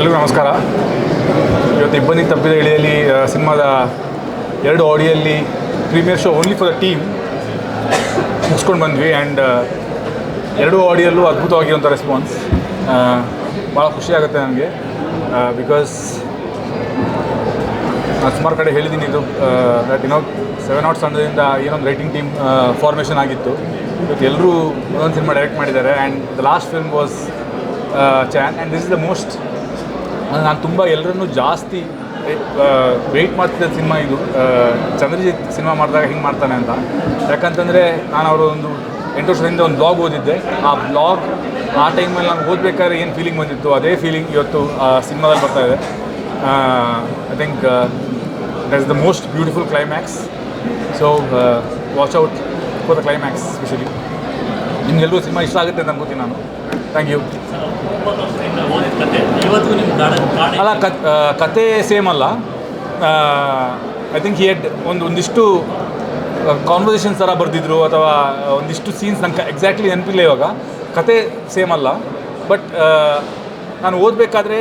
ಎಲ್ರಿಗೂ ನಮಸ್ಕಾರ. ಇವತ್ತು ಇಬ್ಬನಿ ತಪ್ಪಿದ ಇಳಿಯಲ್ಲಿ ಸಿನಿಮಾದ ಎರಡು ಆಡಿಯಲ್ಲಿ premiere show only for the team ಮುಗಿಸ್ಕೊಂಡು ಬಂದ್ವಿ. ಆ್ಯಂಡ್ ಎರಡೂ ಆಡಿಯಲ್ಲೂ ಅದ್ಭುತವಾಗಿರುವಂಥ ರೆಸ್ಪಾನ್ಸ್ ಭಾಳ ಖುಷಿ ಆಗುತ್ತೆ ನನಗೆ. ಬಿಕಾಸ್ ನಾನು ಸುಮಾರು ಕಡೆ ಹೇಳಿದ್ದೀನಿ ಇದು ದಟ್ ಏನೋ ಸೆವೆನ್ ಔಟ್ಸ್ ತಂಡದಿಂದ ಏನೊಂದು ರೈಟಿಂಗ್ ಟೀಮ್ ಫಾರ್ಮೇಷನ್ ಆಗಿತ್ತು. ಇವತ್ತು ಎಲ್ಲರೂ ಒಂದೊಂದು ಸಿನಿಮಾ ಡೈರೆಕ್ಟ್ ಮಾಡಿದ್ದಾರೆ. And the last film was Chan and this is the most ನಾನು ತುಂಬ ಎಲ್ಲರನ್ನೂ ಜಾಸ್ತಿ ವೆಯ್ಟ್ ಮಾಡ್ತಿದ್ದ ಸಿನಿಮಾ ಇದು ಚಂದ್ರಜಿತ್ ಸಿನಿಮಾ ಮಾಡಿದಾಗ ಹಿಂಗೆ ಮಾಡ್ತಾನೆ ಅಂತ. ಯಾಕಂತಂದರೆ ನಾನು ಅವರು ಒಂದು ಎಂಟು ವರ್ಷದಿಂದ ಒಂದು ಬ್ಲಾಗ್ ಓದಿದ್ದೆ. ಆ ಬ್ಲಾಗ್ ಆ ಟೈಮಲ್ಲಿ ನಾನು ಓದಬೇಕಾದ್ರೆ ಏನು ಫೀಲಿಂಗ್ ಬಂದಿತ್ತು? ಅದೇ ಫೀಲಿಂಗ್ ಇವತ್ತು, ಆ, ಸಿನಿಮಾದಲ್ಲಿ ಬರ್ತಾ ಇದೆ. I think that is the most beautiful climax so watch out for the climax specially ನಿಮ್ಗೆಲ್ಲರೂ cinema ಇಷ್ಟ ಆಗುತ್ತೆ ಅಂತ ಅನ್ಕೋತೀನಿ ನಾನು. ಥ್ಯಾಂಕ್ ಯು ಅಲ್ಲ, ಕತ್ ಸೇಮ್ ಅಲ್ಲ. ಐ ಥಿಂಕ್ ಹೆಡ್ ಒಂದು ಒಂದಿಷ್ಟು ಕಾನ್ವರ್ಸೇಷನ್ಸ್ ಥರ ಬರೆದಿದ್ರು, ಅಥವಾ ಒಂದಿಷ್ಟು ಸೀನ್ಸ್ ನಂಗೆ ಎಕ್ಸಾಕ್ಟ್ಲಿ ನೆನಪಿಲ್ಲ ಇವಾಗ. ಕತೆ ಸೇಮ್ ಅಲ್ಲ. ಬಟ್ ನಾನು ಓದಬೇಕಾದ್ರೆ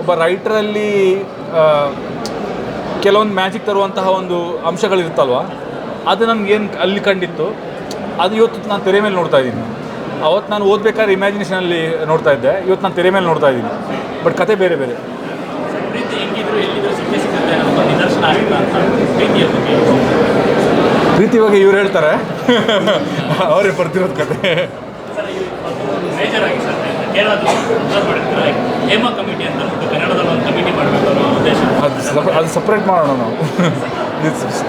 ಒಬ್ಬ ರೈಟ್ರಲ್ಲಿ ಕೆಲವೊಂದು ಮ್ಯಾಜಿಕ್ ತರುವಂತಹ ಒಂದು ಅಂಶಗಳಿರುತ್ತಲ್ವ? ಅದು ನನಗೇನು ಅಲ್ಲಿ ಕಂಡಿತ್ತು? ಅದು ಇವತ್ತು ನಾನು ತೆರೆ ಮೇಲೆ ನೋಡ್ತಾ ಇದ್ದೀನಿ. ಅವತ್ತು ನಾನು ಓದಬೇಕಾದ್ರೆ ಇಮ್ಯಾಜಿನೇಷನಲ್ಲಿ ನೋಡ್ತಾ ಇದ್ದೆ. ಇವತ್ತು ನಾನು ತೆರೆ ಮೇಲೆ ನೋಡ್ತಾ ಇದ್ದೀನಿ. ಬಟ್ ಕತೆ ಬೇರೆ ಬೇರೆ. ಪ್ರೀತಿ ಬಗ್ಗೆ. ಇವ್ರು ಹೇಳ್ತಾರೆ. ಅವರೇ ಬರ್ತಿರೋದು ಕತೆ. ಮೇಜರ್ ಆಗಿ ಸರ್ ಕೇರಳದ ಅಬ್ಸರ್ವ್ ಮಾಡಿರ್ತಾರೆ. ಹೇಮಾ ಕಮಿಟಿ ಅಂತ ಅಂದ್ಬಿಟ್ಟು ಒಂದು ಕಮಿಟಿ ಮಾಡಬೇಕು ಅನ್ನೋ ಅದು ಸಪ್ ಅದು ಸಪ್ರೇಟ್ ಮಾಡೋಣ ನಾವು.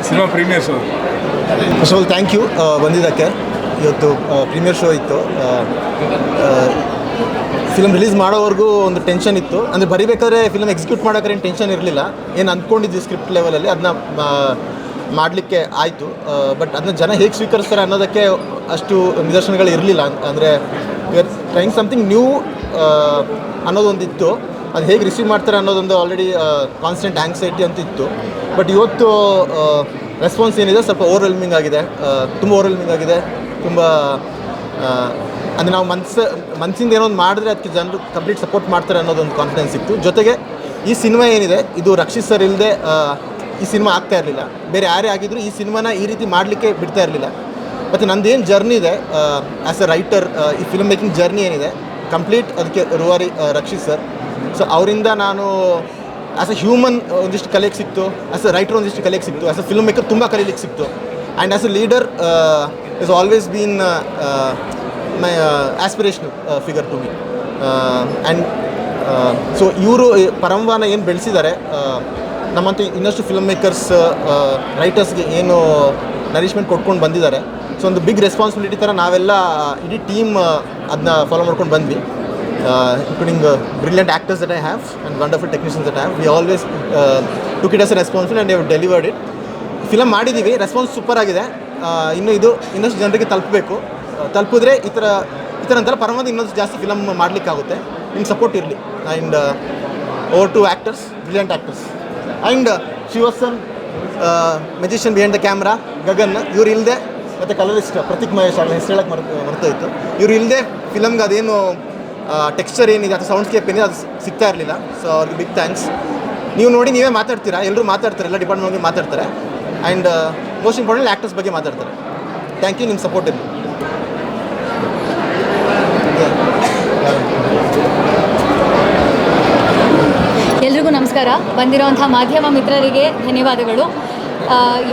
Cinema premiere show first of all thank you ಬಂದಿದ್ದಕ್ಕೆ ಇವತ್ತು ಪ್ರೀಮಿಯರ್ ಶೋ ಇತ್ತು. ಫಿಲಮ್ ರಿಲೀಸ್ ಮಾಡೋವರೆಗೂ ಒಂದು ಟೆನ್ಷನ್ ಇತ್ತು. ಅಂದರೆ ಬರಿಬೇಕಾದ್ರೆ ಫಿಲಮ್ ಎಕ್ಸಿಕ್ಯೂಟ್ ಮಾಡೋಕೆ ಏನು ಟೆನ್ಷನ್ ಇರಲಿಲ್ಲ. ಏನು ಅಂದ್ಕೊಂಡಿದ್ವಿ ಸ್ಕ್ರಿಪ್ಟ್ ಲೆವೆಲಲ್ಲಿ ಅದನ್ನ ಮಾಡಲಿಕ್ಕೆ ಆಯಿತು. ಬಟ್ ಅದನ್ನ ಜನ ಹೇಗೆ ಸ್ವೀಕರಿಸ್ತಾರೆ ಅನ್ನೋದಕ್ಕೆ ಅಷ್ಟು ನಿದರ್ಶನಗಳು ಇರಲಿಲ್ಲ. ಅಂದರೆ ಆರ್ ಟ್ರೈಂಗ್ ಸಮಥಿಂಗ್ ನ್ಯೂ ಅನ್ನೋದೊಂದಿತ್ತು. ಅದು ಹೇಗೆ ರಿಸೀವ್ ಮಾಡ್ತಾರೆ ಅನ್ನೋದೊಂದು ಆಲ್ರೆಡಿ ಕಾನ್ಸ್ಟೆಂಟ್ ಆ್ಯಂಗ್ಸೈಟಿ ಅಂತ ಇತ್ತು ಬಟ್ ಇವತ್ತು ರೆಸ್ಪಾನ್ಸ್ ಏನಿದೆ? ಸ್ವಲ್ಪ ಓವರ್ವೆಲ್ಮಿಂಗ್ ಆಗಿದೆ. ತುಂಬ ಓವರ್ವೆಲ್ಮಿಂಗ್ ಆಗಿದೆ. ತುಂಬ ಅಂದರೆ ನಾವು ಮನ್ಸು ಮನಸ್ಸಿಂದ ಏನೋ ಒಂದು ಮಾಡಿದ್ರೆ ಅದಕ್ಕೆ ಜನರು ಕಂಪ್ಲೀಟ್ ಸಪೋರ್ಟ್ ಮಾಡ್ತಾರೆ ಅನ್ನೋದೊಂದು ಕಾನ್ಫಿಡೆನ್ಸ್ ಇತ್ತು. ಜೊತೆಗೆ ಈ ಸಿನಿಮಾ ಏನಿದೆ, ಇದು ರಕ್ಷಿತ್ ಸರ್ ಇಲ್ಲದೆ ಈ ಸಿನಿಮಾ ಆಗ್ತಾ ಇರಲಿಲ್ಲ. ಬೇರೆ ಯಾರೇ ಆಗಿದ್ರು ಈ ಸಿನಿಮಾನ ಈ ರೀತಿ ಮಾಡಲಿಕ್ಕೆ ಬಿಡ್ತಾ ಇರಲಿಲ್ಲ. ಮತ್ತು ನಂದೇನು ಜರ್ನಿ ಇದೆ ಆ್ಯಸ್ ಅ ರೈಟರ್ ಈ ಫಿಲ್ಮ್ ಮೇಕಿಂಗ್ ಜರ್ನಿ ಏನಿದೆ ಕಂಪ್ಲೀಟ್ ಅದಕ್ಕೆ ರೂವಾರಿ ರಕ್ಷಿತ್ ಸರ್ ಸೊ ಅವರಿಂದ ನಾನು ಆ್ಯಸ್ ಅ ಹ್ಯೂಮನ್ ಒಂದಿಷ್ಟು ಕಲೆಗೆ ಸಿಕ್ತು ಆ್ಯಸ್ ಅ ರೈಟರ್ ಒಂದಿಷ್ಟು ಕಲೆಗೆ ಸಿಕ್ತು ಆ್ಯಸ್ ಅ ಫಿಲ್ಮ್ ಮೇಕರ್ ತುಂಬ ಕಲೀಲಿಕ್ಕೆ ಸಿಕ್ತು. And as a leader is always been my aspirational figure to me and so ಇವರು ಪರಂವಾನ ಏನು ಬೆಳೆಸಿದ್ದಾರೆ ನಮ್ಮಂತ ಇನ್ನಷ್ಟು ಫಿಲ್ಮ್ ಮೇಕರ್ಸ್ ರೈಟರ್ಸ್ಗೆ ಏನು ನರಿಶ್ಮೆಂಟ್ ಕೊಟ್ಕೊಂಡು ಬಂದಿದ್ದಾರೆ ಸೊ ಒಂದು ಬಿಗ್ ರೆಸ್ಪಾನ್ಸಿಬಿಲಿಟಿ ಥರ ನಾವೆಲ್ಲ ಇಡೀ ಟೀಮ್ ಅದನ್ನ ಫಾಲೋ ಮಾಡ್ಕೊಂಡು ಬಂದ್ವಿ. Including brilliant actors that I have and wonderful technicians that have we always took it as a responsible and you delivered it film ಮಾಡಿದ್ದೀವಿ ರೆಸ್ಪಾನ್ಸ್ ಸೂಪರ್ ಆಗಿದೆ. ಇನ್ನು ಇದು ಇನ್ನಷ್ಟು ಜನರಿಗೆ ತಲುಪಬೇಕು. ತಲುಪಿದ್ರೆ ಈ ಥರ ಈ ಥರ ಅಂತೆಲ್ಲ ಪರಮಾವಧಿ ಇನ್ನೊಂದು ಜಾಸ್ತಿ ಫಿಲಮ್ ಮಾಡಲಿಕ್ಕಾಗುತ್ತೆ. ನಿಮ್ಮ ಸಪೋರ್ಟ್ ಇರಲಿ. And over to actors brilliant actors and Shivasan magician behind the camera Gagan, ಇವ್ರು ಇಲ್ಲದೆ ಮತ್ತು ಕಲರಿಸ್ಟ್ ಪ್ರತೀಕ್ ಮಹೇಶ್ ಅವ್ರ ಹೆಸರು ಹೇಳಕ್ಕೆ ಮರ್ತು, ಮರ್ತೋಯ್ತು. ಇವ್ರು ಇಲ್ಲದೆ ಫಿಲಮ್ಗೆ ಅದೇನು ಟೆಕ್ಸ್ಚರ್ ಏನಿದೆ, ಅಥವಾ ಸೌಂಡ್ಸ್ಕೇಪ್ ಏನಿದೆ, ಅದು ಸಿಗ್ತಾ ಇರಲಿಲ್ಲ. ಸೊ ಅವ್ರಿಗೆ ಬಿಗ್ ಥ್ಯಾಂಕ್ಸ್ ನೀವು ನೋಡಿ ನೀವೇ ಮಾತಾಡ್ತೀರಾ? ಎಲ್ಲರೂ ಮಾತಾಡ್ತಾರೆ ಎಲ್ಲ ಡಿಪಾರ್ಟ್ಮೆಂಟ್ಗೆ ಮಾತಾಡ್ತಾರೆ. ಆ್ಯಂಡ್ ಮೋಸ್ಟ್ ಇಂಪಾರ್ಟೆಂಟ್ ಆ್ಯಕ್ಟರ್ಸ್ ಬಗ್ಗೆ ಮಾತಾಡ್ತಾರೆ. ಥ್ಯಾಂಕ್ ಯು ನಿಮ್ಮ ಸಪೋರ್ಟ್ ಇದೆ ಎಲ್ರಿಗೂ ನಮಸ್ಕಾರ. ಬಂದಿರುವಂಥ ಮಾಧ್ಯಮ ಮಿತ್ರರಿಗೆ ಧನ್ಯವಾದಗಳು.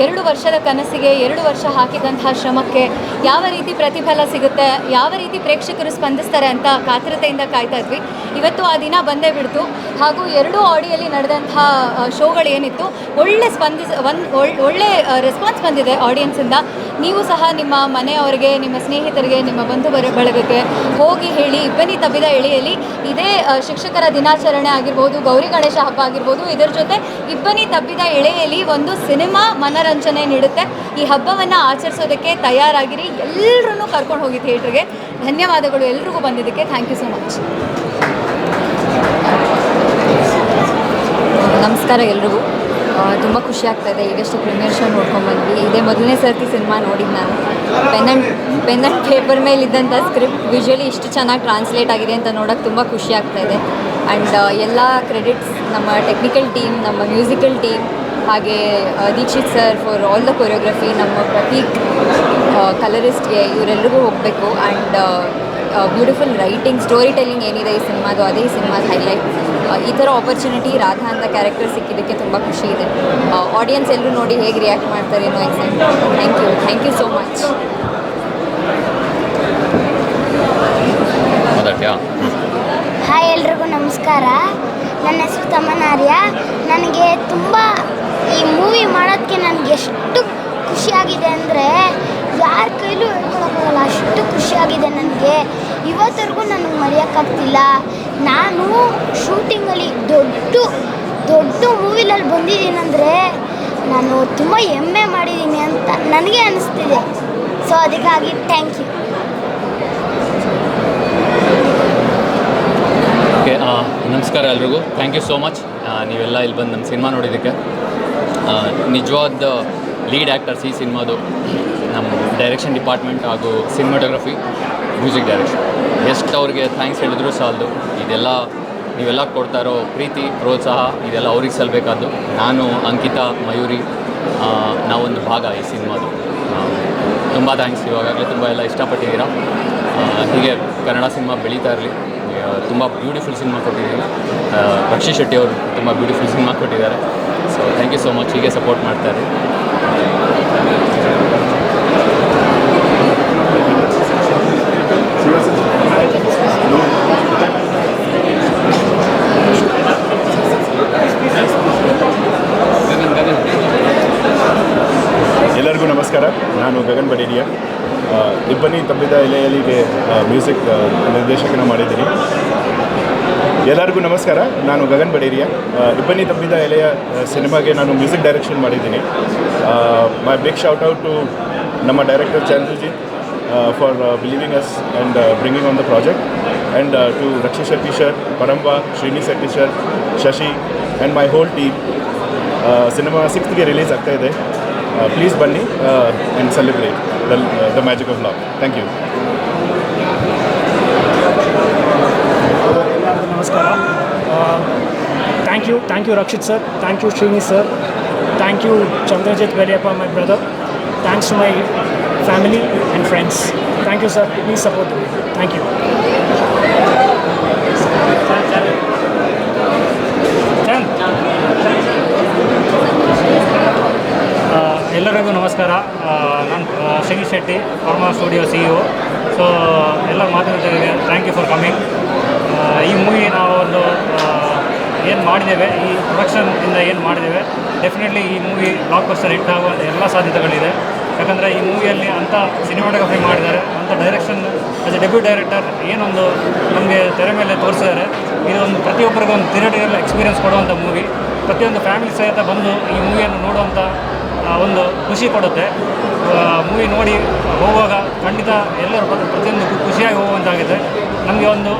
ಎರಡು ವರ್ಷದ ಕನಸಿಗೆ ಎರಡು ವರ್ಷ ಹಾಕಿದಂತಹ ಶ್ರಮಕ್ಕೆ ಯಾವ ರೀತಿ ಪ್ರತಿಫಲ ಸಿಗುತ್ತೆ? ಯಾವ ರೀತಿ ಪ್ರೇಕ್ಷಕರು ಸ್ಪಂದಿಸ್ತಾರೆ ಅಂತ ಕಾತರತೆಯಿಂದ ಕಾಯ್ತಾ ಇದ್ವಿ. ಇವತ್ತು ಆ ದಿನ ಬಂದೇ ಬಿಡ್ತು. ಹಾಗೂ ಎರಡೂ ಆಡಿಯಲ್ಲಿ ನಡೆದಂತಹ ಶೋಗಳು ಏನಿತ್ತು, ಒಳ್ಳೆ ಸ್ಪಂದಿಸ ಒಂದು ಒಳ್ಳೆ ರೆಸ್ಪಾನ್ಸ್ ಬಂದಿದೆ ಆಡಿಯನ್ಸಿಂದ ನೀವು ಸಹ ನಿಮ್ಮ ಮನೆಯವರಿಗೆ, ನಿಮ್ಮ ಸ್ನೇಹಿತರಿಗೆ, ನಿಮ್ಮ ಬಂಧು ಬರ ಬಳಗಕ್ಕೆ ಹೋಗಿ ಹೇಳಿ, ಇಬ್ಬನಿ ತಬ್ಬಿದ ಎಳೆಯಲ್ಲಿ ಇದೇ ಶಿಕ್ಷಕರ ದಿನಾಚರಣೆ ಆಗಿರ್ಬೋದು, ಗೌರಿ ಗಣೇಶ ಹಬ್ಬ ಆಗಿರ್ಬೋದು, ಇದರ ಜೊತೆ ಇಬ್ಬನಿ ತಬ್ಬಿದ ಎಳೆಯಲ್ಲಿ ಒಂದು ಸಿನಿಮಾ ಮನರಂಜನೆ ನೀಡುತ್ತೆ. ಈ ಹಬ್ಬವನ್ನು ಆಚರಿಸೋದಕ್ಕೆ ತಯಾರಾಗಿರಿ. ಎಲ್ಲರೂ ಕರ್ಕೊಂಡು ಹೋಗಿ ಥಿಯೇಟ್ರಿಗೆ. ಧನ್ಯವಾದಗಳು ಎಲ್ರಿಗೂ ಬಂದಿದ್ದಕ್ಕೆ. Thank you so much. ನಮಸ್ಕಾರ ಎಲ್ರಿಗೂ. ತುಂಬ ಖುಷಿ ಆಗ್ತಾ ಇದೆ. ಈಗಷ್ಟೇ ಪ್ರೀಮಿಯರ್ ಶೋ ನೋಡ್ಕೊಂಡ್ಬಂದ್ವಿ ಇದೇ ಮೊದಲನೇ ಸರ್ತಿ ಸಿನಿಮಾ ನೋಡಿದ್ದು ನಾನು. Pen and pen and paper ಮೇಲಿದ್ದಂಥ script visually ಇಷ್ಟು ಚೆನ್ನಾಗಿ ಟ್ರಾನ್ಸ್ಲೇಟ್ ಆಗಿದೆ ಅಂತ ನೋಡೋಕ್ಕೆ ತುಂಬ ಖುಷಿ ಆಗ್ತಾ ಇದೆ. ಆ್ಯಂಡ್ ಎಲ್ಲ ಕ್ರೆಡಿಟ್ಸ್ ನಮ್ಮ ಟೆಕ್ನಿಕಲ್ ಟೀಮ್, ನಮ್ಮ ಮ್ಯೂಸಿಕಲ್ ಟೀಮ್ ಹಾಗೆ Dikshit sir for all the choreography ನಮ್ಮ ಪ್ರತೀಕ್ ಕಲರಿಸ್ಟ್ಗೆ ಇವರೆಲ್ಲರಿಗೂ ಹೋಗಬೇಕು and beautiful writing story telling ಏನಿದೆ ಈ ಸಿನಿಮಾದು ಅದೇ ಈ ಸಿನಿಮಾದ ಹೈಲೈಟ್ ಈ ಥರ ಆಪರ್ಚುನಿಟಿ ರಾಧಾ ಅಂತ ಕ್ಯಾರೆಕ್ಟರ್ ಸಿಕ್ಕಿದ್ದಕ್ಕೆ ತುಂಬ ಖುಷಿ ಇದೆ. ಆಡಿಯನ್ಸ್ ಎಲ್ಲರೂ ನೋಡಿ ಹೇಗೆ ರಿಯಾಕ್ಟ್ ಮಾಡ್ತಾರೆ ಅನ್ನೋ excite thank you thank you so much hi ಎಲ್ರಿಗೂ ನಮಸ್ಕಾರ. ನನ್ನ ಹೆಸರು ತಮ್ಮನಾರ್ಯ. ನನಗೆ ತುಂಬ ಈ ಮೂವಿ ಮಾಡೋದಕ್ಕೆ ನನಗೆ ಎಷ್ಟು ಖುಷಿಯಾಗಿದೆ ಅಂದರೆ ಯಾರ ಕೈಲೂ ಹೇಳ್ಕೊಳಕ್ಕಾಗಲ್ಲ. ಅಷ್ಟು ಖುಷಿಯಾಗಿದೆ ನನಗೆ. ಇವತ್ತರೆಗೂ ನನಗೆ ಮರೆಯೋಕ್ಕಾಗ್ತಿಲ್ಲ. ನಾನು ಶೂಟಿಂಗಲ್ಲಿ ದೊಡ್ಡ ದೊಡ್ಡ ಮೂವಿಲಲ್ಲಿ ಬಂದಿದ್ದೀನಂದರೆ ನಾನು ತುಂಬ ಹೆಮ್ಮೆ ಮಾಡಿದ್ದೀನಿ ಅಂತ ನನಗೆ ಅನಿಸ್ತಿದೆ. ಸೊ ಅದಕ್ಕಾಗಿ ಥ್ಯಾಂಕ್ ಯು ನಮಸ್ಕಾರ ಎಲ್ರಿಗೂ. ಥ್ಯಾಂಕ್ ಯು ಸೋ ಮಚ್ ನೀವೆಲ್ಲ ಇಲ್ಲಿ ಬಂದು ನಮ್ಮ ಸಿನಿಮಾ ನೋಡಿದ್ದಕ್ಕೆ. ನಿಜವಾದ ಲೀಡ್ ಆ್ಯಕ್ಟರ್ಸ್ ಈ ಸಿನಿಮಾದು ನಮ್ಮ ಡೈರೆಕ್ಷನ್ ಡಿಪಾರ್ಟ್ಮೆಂಟ್ ಹಾಗೂ ಸಿನಿಮಾಟೋಗ್ರಫಿ ಮ್ಯೂಸಿಕ್ ಡೈರೆಕ್ಷನ್ ಎಷ್ಟು ಅವ್ರಿಗೆ ಥ್ಯಾಂಕ್ಸ್ ಹೇಳಿದ್ರು ಸಾಲದು. ಇದೆಲ್ಲ ನೀವೆಲ್ಲ ಕೊಡ್ತಾ ಇರೋ ಪ್ರೀತಿ, ಪ್ರೋತ್ಸಾಹ, ಇದೆಲ್ಲ ಅವ್ರಿಗೆ ಸಲ್ಲಬೇಕಾದ್ದು ನಾನು, ಅಂಕಿತಾ, ಮಯೂರಿ ನಾವೊಂದು ಭಾಗ ಈ ಸಿನಿಮಾದು. ತುಂಬ ಥ್ಯಾಂಕ್ಸ್ ಇವಾಗಲೇ ತುಂಬ ಎಲ್ಲ ಇಷ್ಟಪಟ್ಟಿದ್ದೀರಾ. ಹೀಗೆ ಕನ್ನಡ ಸಿನಿಮಾ ಬೆಳೀತಾ ಇರಲಿ. ತುಂಬ ಬ್ಯೂಟಿಫುಲ್ ಸಿನಿಮಾ ಕೊಟ್ಟಿದ್ದೀನಿ ರಕ್ಷಿ ಶೆಟ್ಟಿ ಅವರು ತುಂಬ ಬ್ಯೂಟಿಫುಲ್ ಸಿನಿಮಾ ಕೊಟ್ಟಿದ್ದಾರೆ. So thank you so much ಹೀಗೆ ಸಪೋರ್ಟ್ ಮಾಡ್ತಾರೆ ಎಲ್ಲರಿಗೂ ನಮಸ್ಕಾರ. ನಾನು ಗಗನ್ ಬಡೇರಿಯಾ. ಇಬ್ಬನಿ ತಬ್ಬಿದ ಎಲೆಯಲಿಗೆ ಮ್ಯೂಸಿಕ್ ನಿರ್ದೇಶಕನ ಮಾಡಿದ್ದೀನಿ. ಎಲ್ಲರಿಗೂ ನಮಸ್ಕಾರ. ನಾನು ಗಗನ್ ಬಡೇರಿಯಾ. ಇಬ್ಬನಿ ತಬ್ಬಿದ ಎಲೆಯ ಸಿನಿಮಾಗೆ ನಾನು ಮ್ಯೂಸಿಕ್ ಡೈರೆಕ್ಷನ್ ಮಾಡಿದ್ದೀನಿ. My big shout out to ನಮ್ಮ director Chandrajit for believing us and bringing on the project and to Rakshi Shetty sir Paramvah Shrini Shetty sir Shashi and my whole team cinema ಸಿಕ್ಸ್ತ್ಗೆ release ಆಗ್ತಾ ಇದೆ. Please ಬನ್ನಿ and celebrate the magic of love thank you ನಮಸ್ಕಾರ. Thank you thank you Rakshit sir thank you Shrini sir thank you Chandrajit Beriyappa my brother thanks to my family and friends thank you sir please support thank you ಎಲ್ಲರಿಗೂ ನಮಸ್ಕಾರ. ನಾನು Shrini Shri Shetty Paramvah studio CEO so ಎಲ್ಲ ಮಾತಾಡ್ತಿದ್ದೇವೆ thank you for coming ಈ movie ನಾವು ಒಂದು ಏನು ಮಾಡಿದ್ದೇವೆ, ಈ ಪ್ರೊಡಕ್ಷನ್ನಿಂದ ಏನು ಮಾಡಿದ್ದೇವೆ ಡೆಫಿನೆಟ್ಲಿ ಈ ಮೂವಿ ಬ್ಲಾಕ್ ಬಸ್ಟರ್ ಹಿಟ್ ಆಗುವಂಥ ಎಲ್ಲ ಸಾಧ್ಯತೆಗಳಿದೆ. ಯಾಕಂದರೆ ಈ ಮೂವಿಯಲ್ಲಿ ಅಂಥ ಸಿನಿಮಾಟೋಗ್ರಫಿ ಮಾಡಿದ್ದಾರೆ ಅಂಥ direction as a debut director ಏನೊಂದು ನಮಗೆ ತೆರೆ ಮೇಲೆ ತೋರಿಸಿದ್ದಾರೆ. ಇದೊಂದು ಪ್ರತಿಯೊಬ್ಬರಿಗೂ ಒಂದು ಥಿಯೇಟರ್ ಎಕ್ಸ್ಪೀರಿಯನ್ಸ್ ಕೊಡುವಂಥ ಮೂವಿ. ಪ್ರತಿಯೊಂದು ಫ್ಯಾಮಿಲಿ ಸಹಿತ ಬಂದು ಈ ಮೂವಿಯನ್ನು ನೋಡುವಂಥ ಒಂದು ಖುಷಿ ಕೊಡುತ್ತೆ. ಮೂವಿ ನೋಡಿ ಹೋಗುವಾಗ ಖಂಡಿತ ಎಲ್ಲರೂ ಪ್ರತಿ- ಪ್ರತಿಯೊಂದು ಖುಷಿಯಾಗಿ ಹೋಗುವಂತಾಗಿದೆ. ನಮಗೆ ಒಂದು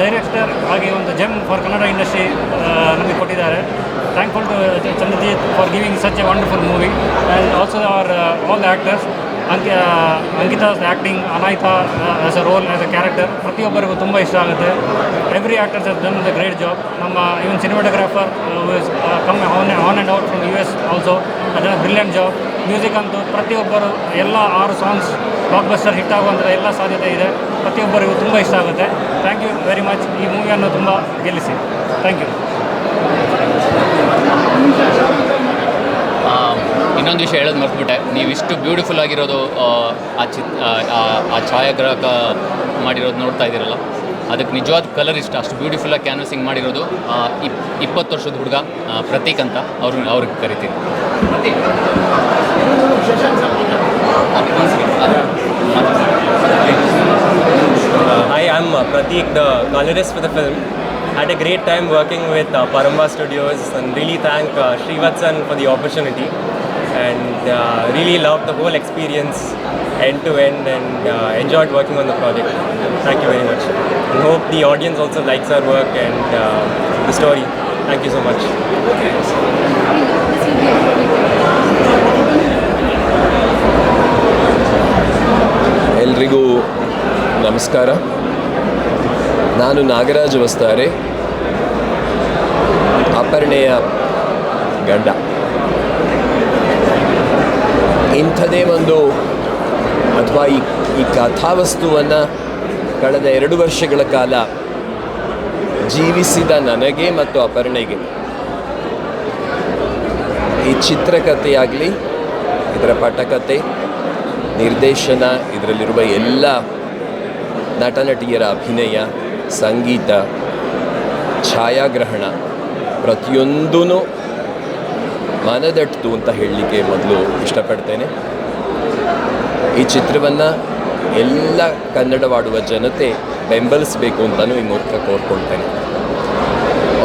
ಡೈರೆಕ್ಟರ್ ಹಾಗೆ ಒಂದು ಜೆಮ್ ಫಾರ್ ಕನ್ನಡ ಇಂಡಸ್ಟ್ರಿ ನಮಗೆ ಕೊಟ್ಟಿದ್ದಾರೆ. Thankful to Chandrajeet for giving such a wonderful movie and also our all the actors Anki Ankita's acting Anaita as a role as a character ಪ್ರತಿಯೊಬ್ಬರಿಗೂ ತುಂಬ ಇಷ್ಟ ಆಗುತ್ತೆ. Every actors has done the great job ನಮ್ಮ even cinematographer come on on and out from U S also ಅದನ್ನು brilliant job music ಅಂತೂ ಪ್ರತಿಯೊಬ್ಬರು ಎಲ್ಲ ಆರು ಸಾಂಗ್ಸ್ ಬ್ಲಾಕ್ ಬಸ್ಟರ್ ಹಿಟ್ ಆಗುವಂಥ ಎಲ್ಲ ಸಾಧ್ಯತೆ ಇದೆ. ಪ್ರತಿಯೊಬ್ಬರಿಗೂ ತುಂಬ ಇಷ್ಟ ಆಗುತ್ತೆ. ಥ್ಯಾಂಕ್ ಯು ವೆರಿ ಮಚ್ ಈ ಮೂವಿಯನ್ನು ತುಂಬ ಗೆಲ್ಲಿಸಿ. ಥ್ಯಾಂಕ್ ಯು ಇನ್ನೊಂದು ವಿಷಯ ಹೇಳೋದು ಮರ್ತ್ಬಿಟ್ಟೆ. ನೀವು ಇಷ್ಟು ಬ್ಯೂಟಿಫುಲ್ ಆಗಿರೋದು ಆ, ಚಿತ್ ಆ ಛಾಯಾಗ್ರಾಹಕ ಮಾಡಿರೋದು ನೋಡ್ತಾ ಇದ್ದೀರಲ್ಲ? ಅದಕ್ಕೆ ನಿಜವಾದ ಕಲರ್ ಇಷ್ಟ, ಅಷ್ಟು ಬ್ಯೂಟಿಫುಲ್ಲಾಗಿ ಕ್ಯಾನ್ವಸಿಂಗ್ ಮಾಡಿರೋದು ಇಪ್ಪತ್ತು ವರ್ಷದ ಹುಡುಗ ಪ್ರತೀಕ್ ಅಂತ ಅವ್ರು, ಅವ್ರಿಗೆ ಕರಿತೀನಿ. I am Prateek the colourist for the film at a great time working with Paramvah studios and really thank Shrivatsan for the opportunity and really love the whole experience end to end and uh, enjoyed working on the project. Thank you very much. And hope the audience also likes our work and uh, the story. Thank you so much. ಎಲ್ರಿಗೂ ನಮಸ್ಕಾರ ನಾನು ನಾಗರಾಜ್ ವಸ್ತಾರೆ ಅಪರ್ಣೆಯ ಗಂಡ ಇಂಥದೇ ಒಂದು ಅಥವಾ ಈ ಈ ಕಥಾವಸ್ತುವನ್ನು ಕಳೆದ ಎರಡು ವರ್ಷಗಳ ಕಾಲ ಜೀವಿಸಿದ ನನಗೆ ಮತ್ತು ಅಪರ್ಣೆಗೆ. ಈ ಚಿತ್ರಕಥೆಯಾಗಲಿ, ಇದರ ಪಟಕತೆ, ನಿರ್ದೇಶನ, ಇದರಲ್ಲಿರುವ ಎಲ್ಲ ನಟ ನಟಿಯರ ಅಭಿನಯ, ಸಂಗೀತ, ಛಾಯಾಗ್ರಹಣ ಪ್ರತಿಯೊಂದೂ ಮನದಟ್ಟು ಅಂತ ಹೇಳಲಿಕ್ಕೆ ಮೊದಲು ಇಷ್ಟಪಡ್ತೇನೆ. ಈ ಚಿತ್ರವನ್ನು ಎಲ್ಲ ಕನ್ನಡವಾಡುವ ಜನತೆ ಬೆಂಬಲಿಸಬೇಕು ಅಂತಲೂ ಈ ಮೂಲಕ ಕೋರ್ಕೊಳ್ತೇನೆ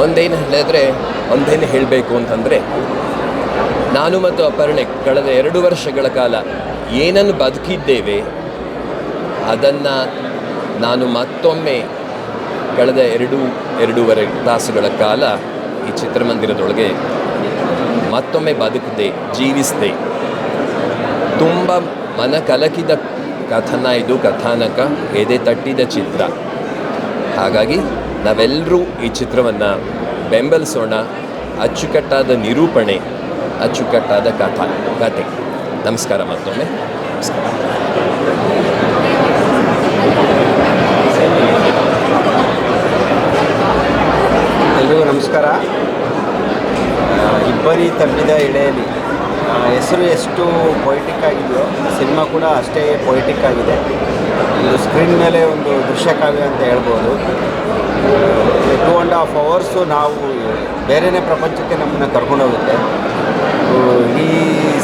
ಒಂದೇನು ಹೇಳಿದ್ರೆ, ಒಂದೇನು ಹೇಳಬೇಕು ಅಂತಂದರೆ, ನಾನು ಮತ್ತು ಅಪರ್ಣೆ ಕಳೆದ ಎರಡು ವರ್ಷಗಳ ಕಾಲ ಏನನ್ನು ಬದುಕಿದ್ದೇವೆ, ಅದನ್ನು ನಾನು ಮತ್ತೊಮ್ಮೆ ಕಳೆದ ಎರಡು, ಎರಡೂವರೆ ತಾಸುಗಳ ಕಾಲ ಈ ಚಿತ್ರಮಂದಿರದೊಳಗೆ ಮತ್ತೊಮ್ಮೆ ಬದುಕಿದೆ, ಜೀವಿಸಿದೆ. ತುಂಬ ಮನ ಕಲಕಿದ ಕಥನ ಇದು ಕಥಾನಕ, ಎದೆ ತಟ್ಟಿದ ಚಿತ್ರ. ಹಾಗಾಗಿ ನಾವೆಲ್ಲರೂ ಈ ಚಿತ್ರವನ್ನು ಬೆಂಬಲಿಸೋಣ. ಅಚ್ಚುಕಟ್ಟಾದ ನಿರೂಪಣೆ, ಅಚ್ಚುಕಟ್ಟಾದ ಕಥಾ, ಕತೆ. ನಮಸ್ಕಾರ ಮತ್ತೊಮ್ಮೆ. ನಮಸ್ಕಾರ. ನಮಸ್ಕಾರ. ಇಬ್ಬರಿ ತಪ್ಪಿದ ಎಳೆಯಲ್ಲಿ. ಹೆಸರು ಎಷ್ಟು ಪೊಯಿಟಿಕ್ ಆಗಿದೆಯೋ ಸಿನಿಮಾ ಕೂಡ ಅಷ್ಟೇ ಪೊಯಿಟಿಕ್ ಆಗಿದೆ. ಇದು ಸ್ಕ್ರೀನ್ ಮೇಲೆ ಒಂದು ದೃಶ್ಯ ಕಾವ್ಯ ಅಂತ ಹೇಳ್ಬೋದು. ಟೂ ಆ್ಯಂಡ್ ಹಾಫ್ ಅವರ್ಸು ನಾವು ಬೇರೆಯೇ ಪ್ರಪಂಚಕ್ಕೆ ನಮ್ಮನ್ನು ಕರ್ಕೊಂಡೋಗುತ್ತೆ ಈ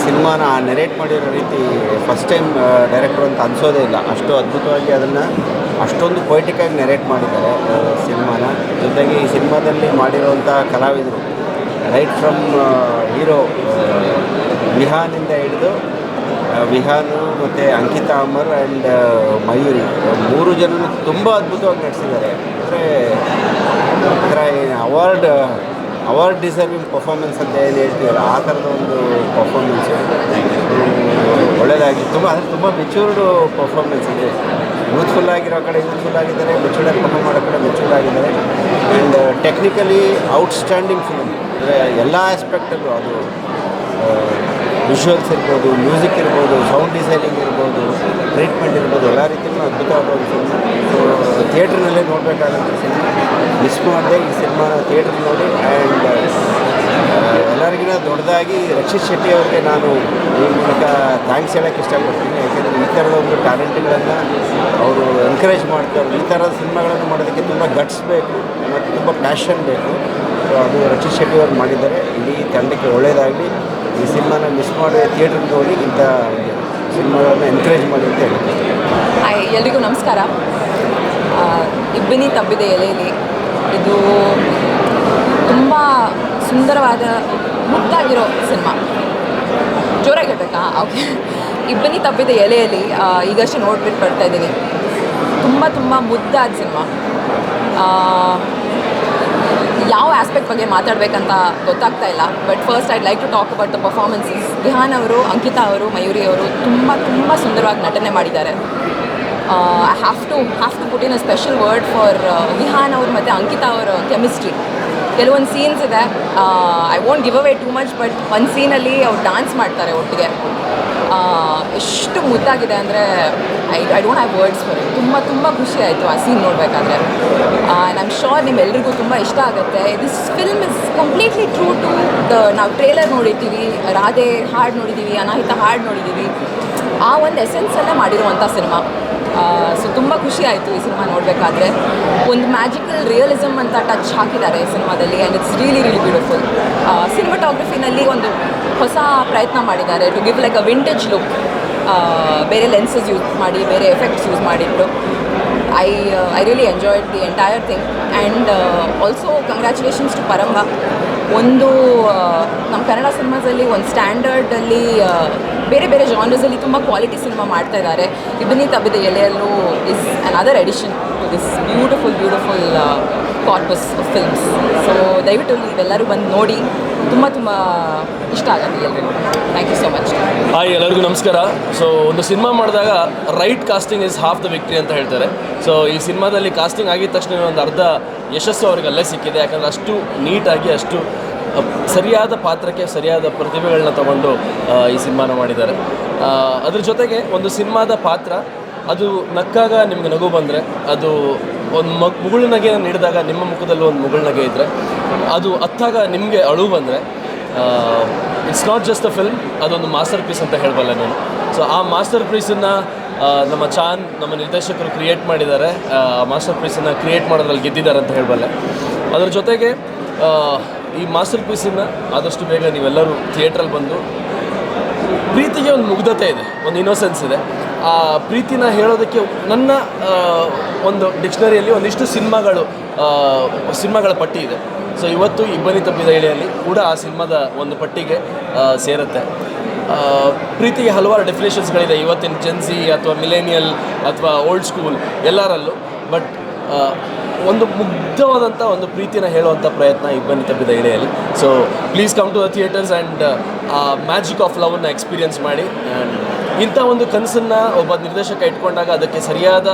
ಸಿನಿಮಾನ ನೆರೇಟ್ ಮಾಡಿರೋ ರೀತಿ ಫಸ್ಟ್ ಟೈಮ್ ಡೈರೆಕ್ಟರ್ ಅಂತ ಅನಿಸೋದೇ ಇಲ್ಲ. ಅಷ್ಟು ಅದ್ಭುತವಾಗಿ ಅದನ್ನು ಅಷ್ಟೊಂದು ಪೊಯಿಟಿಕ್ಕಾಗಿ ನೆರೇಟ್ ಮಾಡಿದ್ದಾರೆ ಸಿನಿಮಾನ. ಜೊತೆಗೆ ಈ ಸಿನಿಮಾದಲ್ಲಿ ಮಾಡಿರೋವಂಥ ಕಲಾವಿದರು ರೈಟ್ ಫ್ರಮ್ ಹೀರೋ ವಿಹಾನಿಂದ ಹಿಡಿದು ವಿಹಾನು ಮತ್ತು ಅಂಕಿತಾ ಅಮರ್ ಆ್ಯಂಡ್ ಮಯೂರಿ ಮೂರು ಜನನು ತುಂಬ ಅದ್ಭುತವಾಗಿ ನಡೆಸಿದ್ದಾರೆ ಅಂದರೆ ಒಂಥರ ಅವಾರ್ಡ್ ಅವಾರ್ಡ್ ಡಿಸರ್ವಿಂಗ್ ಪರ್ಫಾರ್ಮೆನ್ಸ್ ಅಂತ ಏನು ಹೇಳ್ತೀವಲ್ಲ, ಆ ಥರದ ಒಂದು ಪರ್ಫಾರ್ಮೆನ್ಸು. ಒಳ್ಳೆಯದಾಗಿ ತುಂಬ ಅಂದರೆ ತುಂಬ ಮೆಚೂರ್ಡ್ ಪರ್ಫಾರ್ಮೆನ್ಸ್ ಇದೆ. ಯೂತ್ಫುಲ್ ಆಗಿರೋ ಕಡೆ ಯೂತ್ಫುಲ್ ಆಗಿದ್ದಾರೆ, ಮೆಚೂರ್ಡ್ ಆಗಿ ಪರ್ಫಾರ್ಮ್ ಮಾಡೋ ಕಡೆ ಮೆಚೂರ್ಡ್ ಆಗಿದ್ದಾರೆ. ಆ್ಯಂಡ್ ಟೆಕ್ನಿಕಲಿ ಔಟ್ಸ್ಟ್ಯಾಂಡಿಂಗ್ ಫಿಲ್ಮ್ ಅಂದರೆ ಎಲ್ಲ ಆಸ್ಪೆಕ್ಟಲ್ಲೂ ಅದು ವಿಷುವಲ್ಸ್ ಇರ್ಬೋದು ಮ್ಯೂಸಿಕ್ ಇರ್ಬೋದು ಸೌಂಡ್ ಡಿಸೈನಿಂಗ್ ಇರ್ಬೋದು ಟ್ರೀಟ್ಮೆಂಟ್ ಇರ್ಬೋದು, ಎಲ್ಲ ರೀತಿಯೂ ಅದ್ಭುತವಾದ ಸಿನಿಮಾ. ಸೊ ಥಿಯೇಟ್ರ್ನಲ್ಲೇ ನೋಡಬೇಕಾದಂಥ ಸಿನಿಮಾ. ಮಿಸ್ ಮಾಡಿದೆ ಈ ಸಿನಿಮಾನ ಥಿಯೇಟ್ರ್ ನೋಡಿ ಆ್ಯಂಡ್ ಎಲ್ಲರಿಗಿನ ದೊಡ್ಡದಾಗಿ ರಕ್ಷಿತ್ ಶೆಟ್ಟಿ ಅವರಿಗೆ ನಾನು ಈ ಮೂಲಕ ಥ್ಯಾಂಕ್ಸ್ ಹೇಳೋಕ್ಕೆ ಇಷ್ಟಪಡ್ತೀನಿ. ಯಾಕೆಂದರೆ ಈ ಥರದ ಒಂದು ಟ್ಯಾಲೆಂಟ್ಗಳನ್ನು ಅವರು ಎನ್ಕರೇಜ್ ಮಾಡ್ತಾರೆ ಈ ಥರದ ಸಿನಿಮಾಗಳನ್ನು ಮಾಡೋದಕ್ಕೆ ತುಂಬ ಗಟ್ಸ್ ಬೇಕು, ಮತ್ತು ತುಂಬ ಪ್ಯಾಷನ್ ಬೇಕು. ಸೊ ಅದು ರಕ್ಷಿತ್ ಶೆಟ್ಟಿ ಅವರು ಮಾಡಿದ್ದಾರೆ. ಇಡೀ ತಂಡಕ್ಕೆ ಒಳ್ಳೆಯದಾಗಲಿ ಈ ಸಿನಿಮಾನ ಮಿಸ್ ಮಾಡಿ ಥಿಯೇಟ್ರಿಗೆ ನೋಡಿ ಇಂಥ ಸಿನಿಮಾಗಳನ್ನು ಎನ್ಕರೇಜ್ ಮಾಡಿ ಅಂತ ಹಾಯ್ ಎಲ್ರಿಗೂ ನಮಸ್ಕಾರ. ಇಬ್ಬಿನಿ ತಬ್ಬಿದೆ ಎಲೆಯಲ್ಲಿ ಇದು ತುಂಬ ಸುಂದರವಾದ, ಮುದ್ದಾಗಿರೋ ಸಿನಿಮಾ. ಜೋರಾಗಿ ಹೇಳ್ಬೇಕಾ? ಓಕೆ. ಇಬ್ಬನಿ ತಬ್ಬಿದ ಎಲೆಯಲ್ಲಿ ಈಗಷ್ಟೇ ನೋಡ್ಬಿಟ್ಟು ಬರ್ತಾ ಇದ್ದೀನಿ. ತುಂಬ ತುಂಬ ಮುದ್ದಾದ ಸಿನಿಮಾ. ಯಾವ ಆಸ್ಪೆಕ್ಟ್ ಬಗ್ಗೆ ಮಾತಾಡಬೇಕಂತ ಗೊತ್ತಾಗ್ತಾ ಇಲ್ಲ. But first I'd like to talk about the performances Vihan ಅವರು ಅಂಕಿತಾ ಅವರು ಮಯೂರಿ ಅವರು ತುಂಬ ತುಂಬ ಸುಂದರವಾಗಿ ನಟನೆ ಮಾಡಿದ್ದಾರೆ. I have to have to put in a special word for Vihan ಅವರು ಮತ್ತು ಅಂಕಿತಾ ಅವರ ಕೆಮಿಸ್ಟ್ರಿ ಕೆಲವೊಂದು ಸೀನ್ಸ್ ಇದೆ. I won't give away too much but ಒಂದು ಸೀನಲ್ಲಿ ಅವ್ರು ಡ್ಯಾನ್ಸ್ ಮಾಡ್ತಾರೆ ಒಟ್ಟಿಗೆ. ಎಷ್ಟು ಮುದ್ದಾಗಿದೆ ಅಂದರೆ I I don't have words for it ತುಂಬ ತುಂಬ ಖುಷಿ ಆಯಿತು ಆ ಸೀನ್ ನೋಡಬೇಕಾದ್ರೆ. ಐಮ್ ಶೋರ್ ನಿಮ್ಮೆಲ್ಲರಿಗೂ ತುಂಬ ಇಷ್ಟ ಆಗುತ್ತೆ. This film is completely true to the ನಾವು ಟ್ರೇಲರ್ ನೋಡಿರ್ತೀವಿ, ರಾಧೆ ಹಾಡು ನೋಡಿದ್ದೀವಿ ಅನಾಹಿತ ಹಾಡು ನೋಡಿದ್ದೀವಿ ಆ ಒಂದು ಎಸೆನ್ಸಲ್ಲೇ ಮಾಡಿರುವಂಥ ಸಿನಿಮಾ ಸೊ ತುಂಬ ಖುಷಿ ಆಯಿತು ಈ ಸಿನಿಮಾ ನೋಡಬೇಕಾದ್ರೆ. ಒಂದು ಮ್ಯಾಜಿಕಲ್ ರಿಯಲಿಸಮ್ ಅಂತ ಟಚ್ ಹಾಕಿದ್ದಾರೆ ಈ ಸಿನಿಮಾದಲ್ಲಿ and it's really really beautiful ಸಿನಿಮಾಟೋಗ್ರಫಿನಲ್ಲಿ ಒಂದು ಹೊಸ ಪ್ರಯತ್ನ ಮಾಡಿದ್ದಾರೆ. To give like a vintage look ಬೇರೆ ಲೆನ್ಸಸ್ ಯೂಸ್ ಮಾಡಿ, ಬೇರೆ ಎಫೆಕ್ಟ್ಸ್ ಯೂಸ್ ಮಾಡಿಬಿಟ್ಟು I I really enjoyed the entire thing and also congratulations to Paramvah ಒಂದು ನಮ್ಮ ಕನ್ನಡ ಸಿನಿಮಾಸಲ್ಲಿ ಒಂದು ಸ್ಟ್ಯಾಂಡರ್ಡಲ್ಲಿ ಬೇರೆ ಬೇರೆ ಜಾನರ್ಸಲ್ಲಿ ತುಂಬ ಕ್ವಾಲಿಟಿ ಸಿನಿಮಾ ಮಾಡ್ತಾ ಇದ್ದಾರೆ ಇಬ್ಬನಿ ತಬ್ಬಿದ ಎಲೆಯಲ್ಲೂ is another edition to this beautiful beautiful corpus films so ದಯವಿಟ್ಟು ನೀವೆಲ್ಲರೂ ಬಂದು ನೋಡಿ. ತುಂಬ ತುಂಬ ಇಷ್ಟ ಆಗುತ್ತೆ ಎಲ್ಲರಿಗೂ thank you so much hi ಎಲ್ಲರಿಗೂ ನಮಸ್ಕಾರ. ಸೊ ಒಂದು ಸಿನಿಮಾ ಮಾಡಿದಾಗ right casting is half the victory ಅಂತ ಹೇಳ್ತಾರೆ. ಸೊ ಈ ಸಿನಿಮಾದಲ್ಲಿ ಕಾಸ್ಟಿಂಗ್ ಆಗಿದ ತಕ್ಷಣ ಒಂದು ಅರ್ಧ ಯಶಸ್ಸು ಅವ್ರಿಗೆ ಅಲ್ಲೇ ಸಿಕ್ಕಿದೆ. ಯಾಕಂದರೆ ಅಷ್ಟು ನೀಟಾಗಿ ಅಷ್ಟು ಸರಿಯಾದ ಪಾತ್ರಕ್ಕೆ ಸರಿಯಾದ ಪ್ರತಿಭೆಗಳನ್ನ ತಗೊಂಡು ಈ ಸಿನಿಮಾನ ಮಾಡಿದ್ದಾರೆ. ಅದ್ರ ಜೊತೆಗೆ ಒಂದು ಸಿನಿಮಾದ ಪಾತ್ರ, ಅದು ನಕ್ಕಾಗ ನಿಮ್ಗೆ ನಗು ಬಂದರೆ, ಅದು ಒಂದು ಮಗ್, ಮುಗುಳು ನಗೆ ನೀಡಿದಾಗ ನಿಮ್ಮ ಮುಖದಲ್ಲಿ ಒಂದು ಮುಗುಳು ನಗೆ ಇದ್ದರೆ ಅದು ಅತ್ತಾಗ ನಿಮಗೆ ಅಳು ಬಂದರೆ it's not just a film ಅದೊಂದು ಮಾಸ್ಟರ್ ಪೀಸ್ ಅಂತ ಹೇಳಬಲ್ಲೆ ನಾನು. ಸೊ ಆ ಮಾಸ್ಟರ್ ಪೀಸನ್ನು ನಮ್ಮ ಚಾನ್, ನಮ್ಮ ನಿರ್ದೇಶಕರು ಕ್ರಿಯೇಟ್ ಮಾಡಿದ್ದಾರೆ, ಆ ಮಾಸ್ಟರ್ ಪೀಸನ್ನು ಕ್ರಿಯೇಟ್ ಮಾಡೋದ್ರಲ್ಲಿ ಗೆದ್ದಿದ್ದಾರೆ ಅಂತ ಹೇಳಬಲ್ಲೆ. ಅದ್ರ ಜೊತೆಗೆ ಈ ಮಾಸ್ಟರ್ ಪೀಸನ್ನು ಆದಷ್ಟು ಬೇಗ ನೀವೆಲ್ಲರೂ ಥಿಯೇಟ್ರಲ್ಲಿ ಬಂದು ಪ್ರೀತಿಗೆ ಒಂದು ಮುಗ್ಧತೆ ಇದೆ, ಒಂದು ಇನ್ನೋಸೆನ್ಸ್ ಇದೆ. ಆ ಪ್ರೀತಿನ ಹೇಳೋದಕ್ಕೆ ನನ್ನ ಒಂದು ಡಿಕ್ಷನರಿಯಲ್ಲಿ ಒಂದಿಷ್ಟು ಸಿನಿಮಾಗಳು ಸಿನಿಮಾಗಳ ಪಟ್ಟಿ ಇದೆ. ಸೊ ಇವತ್ತು ಇಬ್ಬನಿ ತಪ್ಪಿದ ಎಳೆಯಲ್ಲಿ ಕೂಡ ಆ ಸಿನಿಮಾದ ಒಂದು ಪಟ್ಟಿಗೆ ಸೇರುತ್ತೆ. ಪ್ರೀತಿಗೆ ಹಲವಾರು ಡೆಫಿನೇಷನ್ಸ್ಗಳಿದೆ ಇವತ್ತಿನ ಜೆನ್ಸಿ ಅಥವಾ ಮಿಲೇನಿಯಲ್ ಅಥವಾ ಓಲ್ಡ್ ಸ್ಕೂಲ್ ಎಲ್ಲರಲ್ಲೂ. ಬಟ್ ಒಂದು ಮುಗ್ಧವಾದಂಥ ಒಂದು ಪ್ರೀತಿನ ಹೇಳುವಂಥ ಪ್ರಯತ್ನ ಇಬ್ಬನಿ ತಪ್ಪಿದ ಇಡೆಯಲ್ಲಿ so please come to the theatres and magic of ಲವ್ನ experience ಮಾಡಿ. ಆ್ಯಂಡ್ ಇಂಥ ಒಂದು ಕನಸನ್ನು ಒಬ್ಬ ನಿರ್ದೇಶಕ ಇಟ್ಕೊಂಡಾಗ ಅದಕ್ಕೆ ಸರಿಯಾದ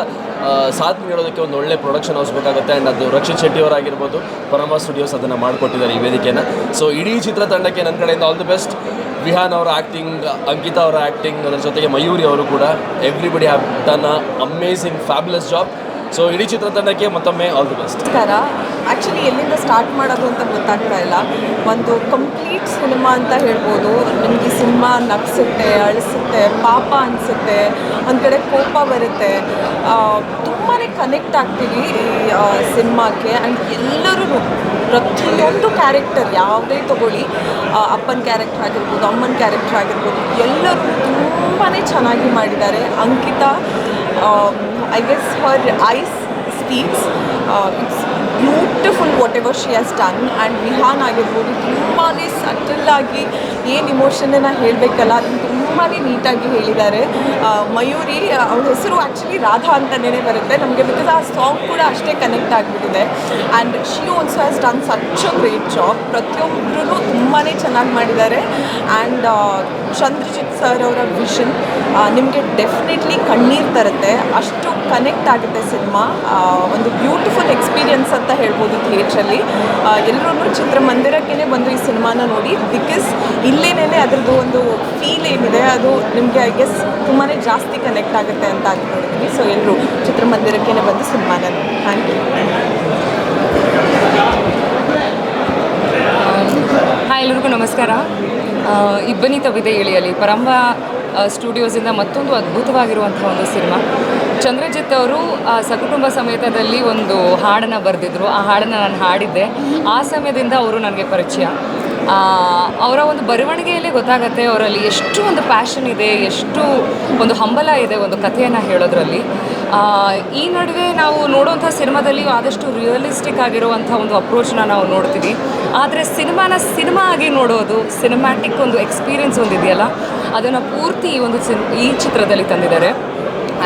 ಸಾಥ್ ನೀಡೋದಕ್ಕೆ ಒಂದು ಒಳ್ಳೆ ಪ್ರೊಡಕ್ಷನ್ ಹೌಸ್ ಬೇಕಾಗುತ್ತೆ. ಆ್ಯಂಡ್ ಅದು ರಕ್ಷಿತ್ ಶೆಟ್ಟಿ ಅವರಾಗಿರ್ಬೋದು, ಪರಮ ಸ್ಟುಡಿಯೋಸ್ ಅದನ್ನು ಮಾಡಿಕೊಟ್ಟಿದ್ದಾರೆ ಈ ವೇದಿಕೆಯನ್ನು ಸೊ ಇಡೀ ಚಿತ್ರತಂಡಕ್ಕೆ ನನ್ನ ಕಡೆಯಿಂದ ಆಲ್ ದಿ ಬೆಸ್ಟ್ ವಿಹಾನ್ ಅವರ ಆ್ಯಕ್ಟಿಂಗ್ ಅಂಕಿತಾ ಅವರ ಆ್ಯಕ್ಟಿಂಗ್ ಅದರ ಜೊತೆಗೆ ಮಯೂರಿ ಅವರು ಕೂಡ everybody have done a amazing fabulous job so ಇಡೀ ಚಿತ್ರತಂಡಕ್ಕೆ ಮತ್ತೊಮ್ಮೆ ಆಲ್ ದಿ ಬೆಸ್ಟ್ ನಮಸ್ಕಾರ. ಆ್ಯಕ್ಚುಲಿ ಎಲ್ಲಿಂದ ಸ್ಟಾರ್ಟ್ ಮಾಡೋದು ಅಂತ ಗೊತ್ತಾಗ್ತಾ ಇಲ್ಲ. ಒಂದು ಕಂಪ್ಲೀಟ್ ಸಿನಿಮಾ ಅಂತ ಹೇಳ್ಬೋದು. ನಿಮಗೆ ಸಿನಿಮಾ ನಗಿಸುತ್ತೆ, ಅಳಿಸುತ್ತೆ, ಪಾಪ ಅನಿಸುತ್ತೆ, ಒಂದು ಕಡೆ ಕೋಪ ಬರುತ್ತೆ. ತುಂಬಾ ಕನೆಕ್ಟ್ ಆಗ್ತೀವಿ ಈ ಸಿನಿಮಾಕ್ಕೆ. ಆ್ಯಂಡ್ ಎಲ್ಲರೂ ಪ್ರತಿಯೊಂದು ಕ್ಯಾರೆಕ್ಟರ್ ಯಾವುದೇ ತಗೊಳ್ಳಿ ಅಪ್ಪನ ಕ್ಯಾರೆಕ್ಟರ್ ಆಗಿರ್ಬೋದು, ಅಮ್ಮನ ಕ್ಯಾರೆಕ್ಟರ್ ಆಗಿರ್ಬೋದು ಎಲ್ಲರೂ ತುಂಬಾ ಚೆನ್ನಾಗಿ ಮಾಡಿದ್ದಾರೆ. Ankita I guess her eyes speaks it's beautiful whatever she has done and Vihan ಆಗಿರ್ಬೋದು ತುಂಬಾ ಸಟಲಾಗಿ ಏನು ಇಮೋಷನನ್ನು ಹೇಳಬೇಕಲ್ಲ ತುಂಬಾ ನೀಟಾಗಿ ಹೇಳಿದ್ದಾರೆ. ಮಯೂರಿ ಅವ್ರ ಹೆಸರು ಆ್ಯಕ್ಚುಲಿ ರಾಧಾ ಅಂತಲೇ ಬರುತ್ತೆ. ನಮಗೆ ಬಿಕಾಸ್ ಆ ಸಾಂಗ್ ಕೂಡ ಅಷ್ಟೇ ಕನೆಕ್ಟ್ ಆಗಿಬಿಟ್ಟಿದೆ. And she also has done such a great job ಪ್ರತಿಯೊಬ್ಬರೂ ತುಂಬಾ ಚೆನ್ನಾಗಿ ಮಾಡಿದ್ದಾರೆ. ಆ್ಯಂಡ್ ಚಂದ್ರಜಿತ್ ಸರ್ ಅವರ ವಿಷನ್ ನಿಮಗೆ ಡೆಫಿನೆಟ್ಲಿ ಕಣ್ಣೀರು ತರುತ್ತೆ. ಅಷ್ಟು ಕನೆಕ್ಟ್ ಆಗುತ್ತೆ ಸಿನಿಮಾ ಒಂದು ಬ್ಯೂಟಿಫುಲ್ ಎಕ್ಸ್ಪೀರಿಯನ್ಸ್ ಅಂತ ಹೇಳ್ಬೋದು ಥಿಯೇಟ್ರಲ್ಲಿ ಎಲ್ಲರೂ ಚಿತ್ರಮಂದಿರಕ್ಕೇ ಬಂದು ಈ ಸಿನಿಮಾನ ನೋಡಿ ಬಿಕಾಸ್ ಇಲ್ಲೇನೇ ಅದರದ್ದು ಒಂದು ಫೀಲ್ ಏನಿದೆ, ಅದು ನಿಮಗೆ ಐ ಗೆಸ್ ತುಂಬಾ ಜಾಸ್ತಿ ಕನೆಕ್ಟ್ ಆಗುತ್ತೆ ಅಂತ ಅಂದ್ಕೊಂಡಿದ್ದೀನಿ ಸೊ ಎಲ್ಲರೂ ಚಿತ್ರಮಂದಿರಕ್ಕೇ ಬಂದು ಸಿನಿಮಾನ ನೋಡಿ. ಥ್ಯಾಂಕ್ ಯು ಹಾಂ ಎಲ್ಲರಿಗೂ ನಮಸ್ಕಾರ. ಇಬ್ಬನಿ ತವಿದೆ ಇಳಿಯಲಿ. ಪರಂಬ ಸ್ಟುಡಿಯೋಸಿಂದ ಮತ್ತೊಂದು ಅದ್ಭುತವಾಗಿರುವಂಥ ಒಂದು ಸಿನಿಮಾ. ಚಂದ್ರಜಿತ್ ಅವರು ಸಕುಟುಂಬ ಸಮೇತದಲ್ಲಿ ಒಂದು ಹಾಡನ್ನು ಬರೆದಿದ್ರು. ಆ ಹಾಡನ್ನು ನಾನು ಹಾಡಿದ್ದೆ. ಆ ಸಮಯದಿಂದ ಅವರು ನನಗೆ ಪರಿಚಯ. ಅವರ ಒಂದು ಬರವಣಿಗೆಯಲ್ಲೇ ಗೊತ್ತಾಗುತ್ತೆ ಅವರಲ್ಲಿ ಎಷ್ಟು ಒಂದು ಪ್ಯಾಷನ್ ಇದೆ, ಎಷ್ಟು ಒಂದು ಹಂಬಲ ಇದೆ ಒಂದು ಕಥೆಯನ್ನು ಹೇಳೋದ್ರಲ್ಲಿ. ಈ ನಡುವೆ ನಾವು ನೋಡುವಂಥ ಸಿನಿಮಾದಲ್ಲಿ ಆದಷ್ಟು ರಿಯಲಿಸ್ಟಿಕ್ ಆಗಿರುವಂಥ ಒಂದು ಅಪ್ರೋಚ್ನ ನಾವು ನೋಡ್ತೀವಿ. ಆದರೆ ಸಿನಿಮಾನ ಸಿನಿಮಾ ಆಗಿ ನೋಡೋದು ಸಿನಿಮ್ಯಾಟಿಕ್ ಒಂದು ಎಕ್ಸ್ಪೀರಿಯನ್ಸ್ ಒಂದಿದೆಯಲ್ಲ, ಅದನ್ನು ಪೂರ್ತಿ ಈ ಒಂದು ಸಿನ್, ಈ ಚಿತ್ರದಲ್ಲಿ ತಂದಿದ್ದಾರೆ.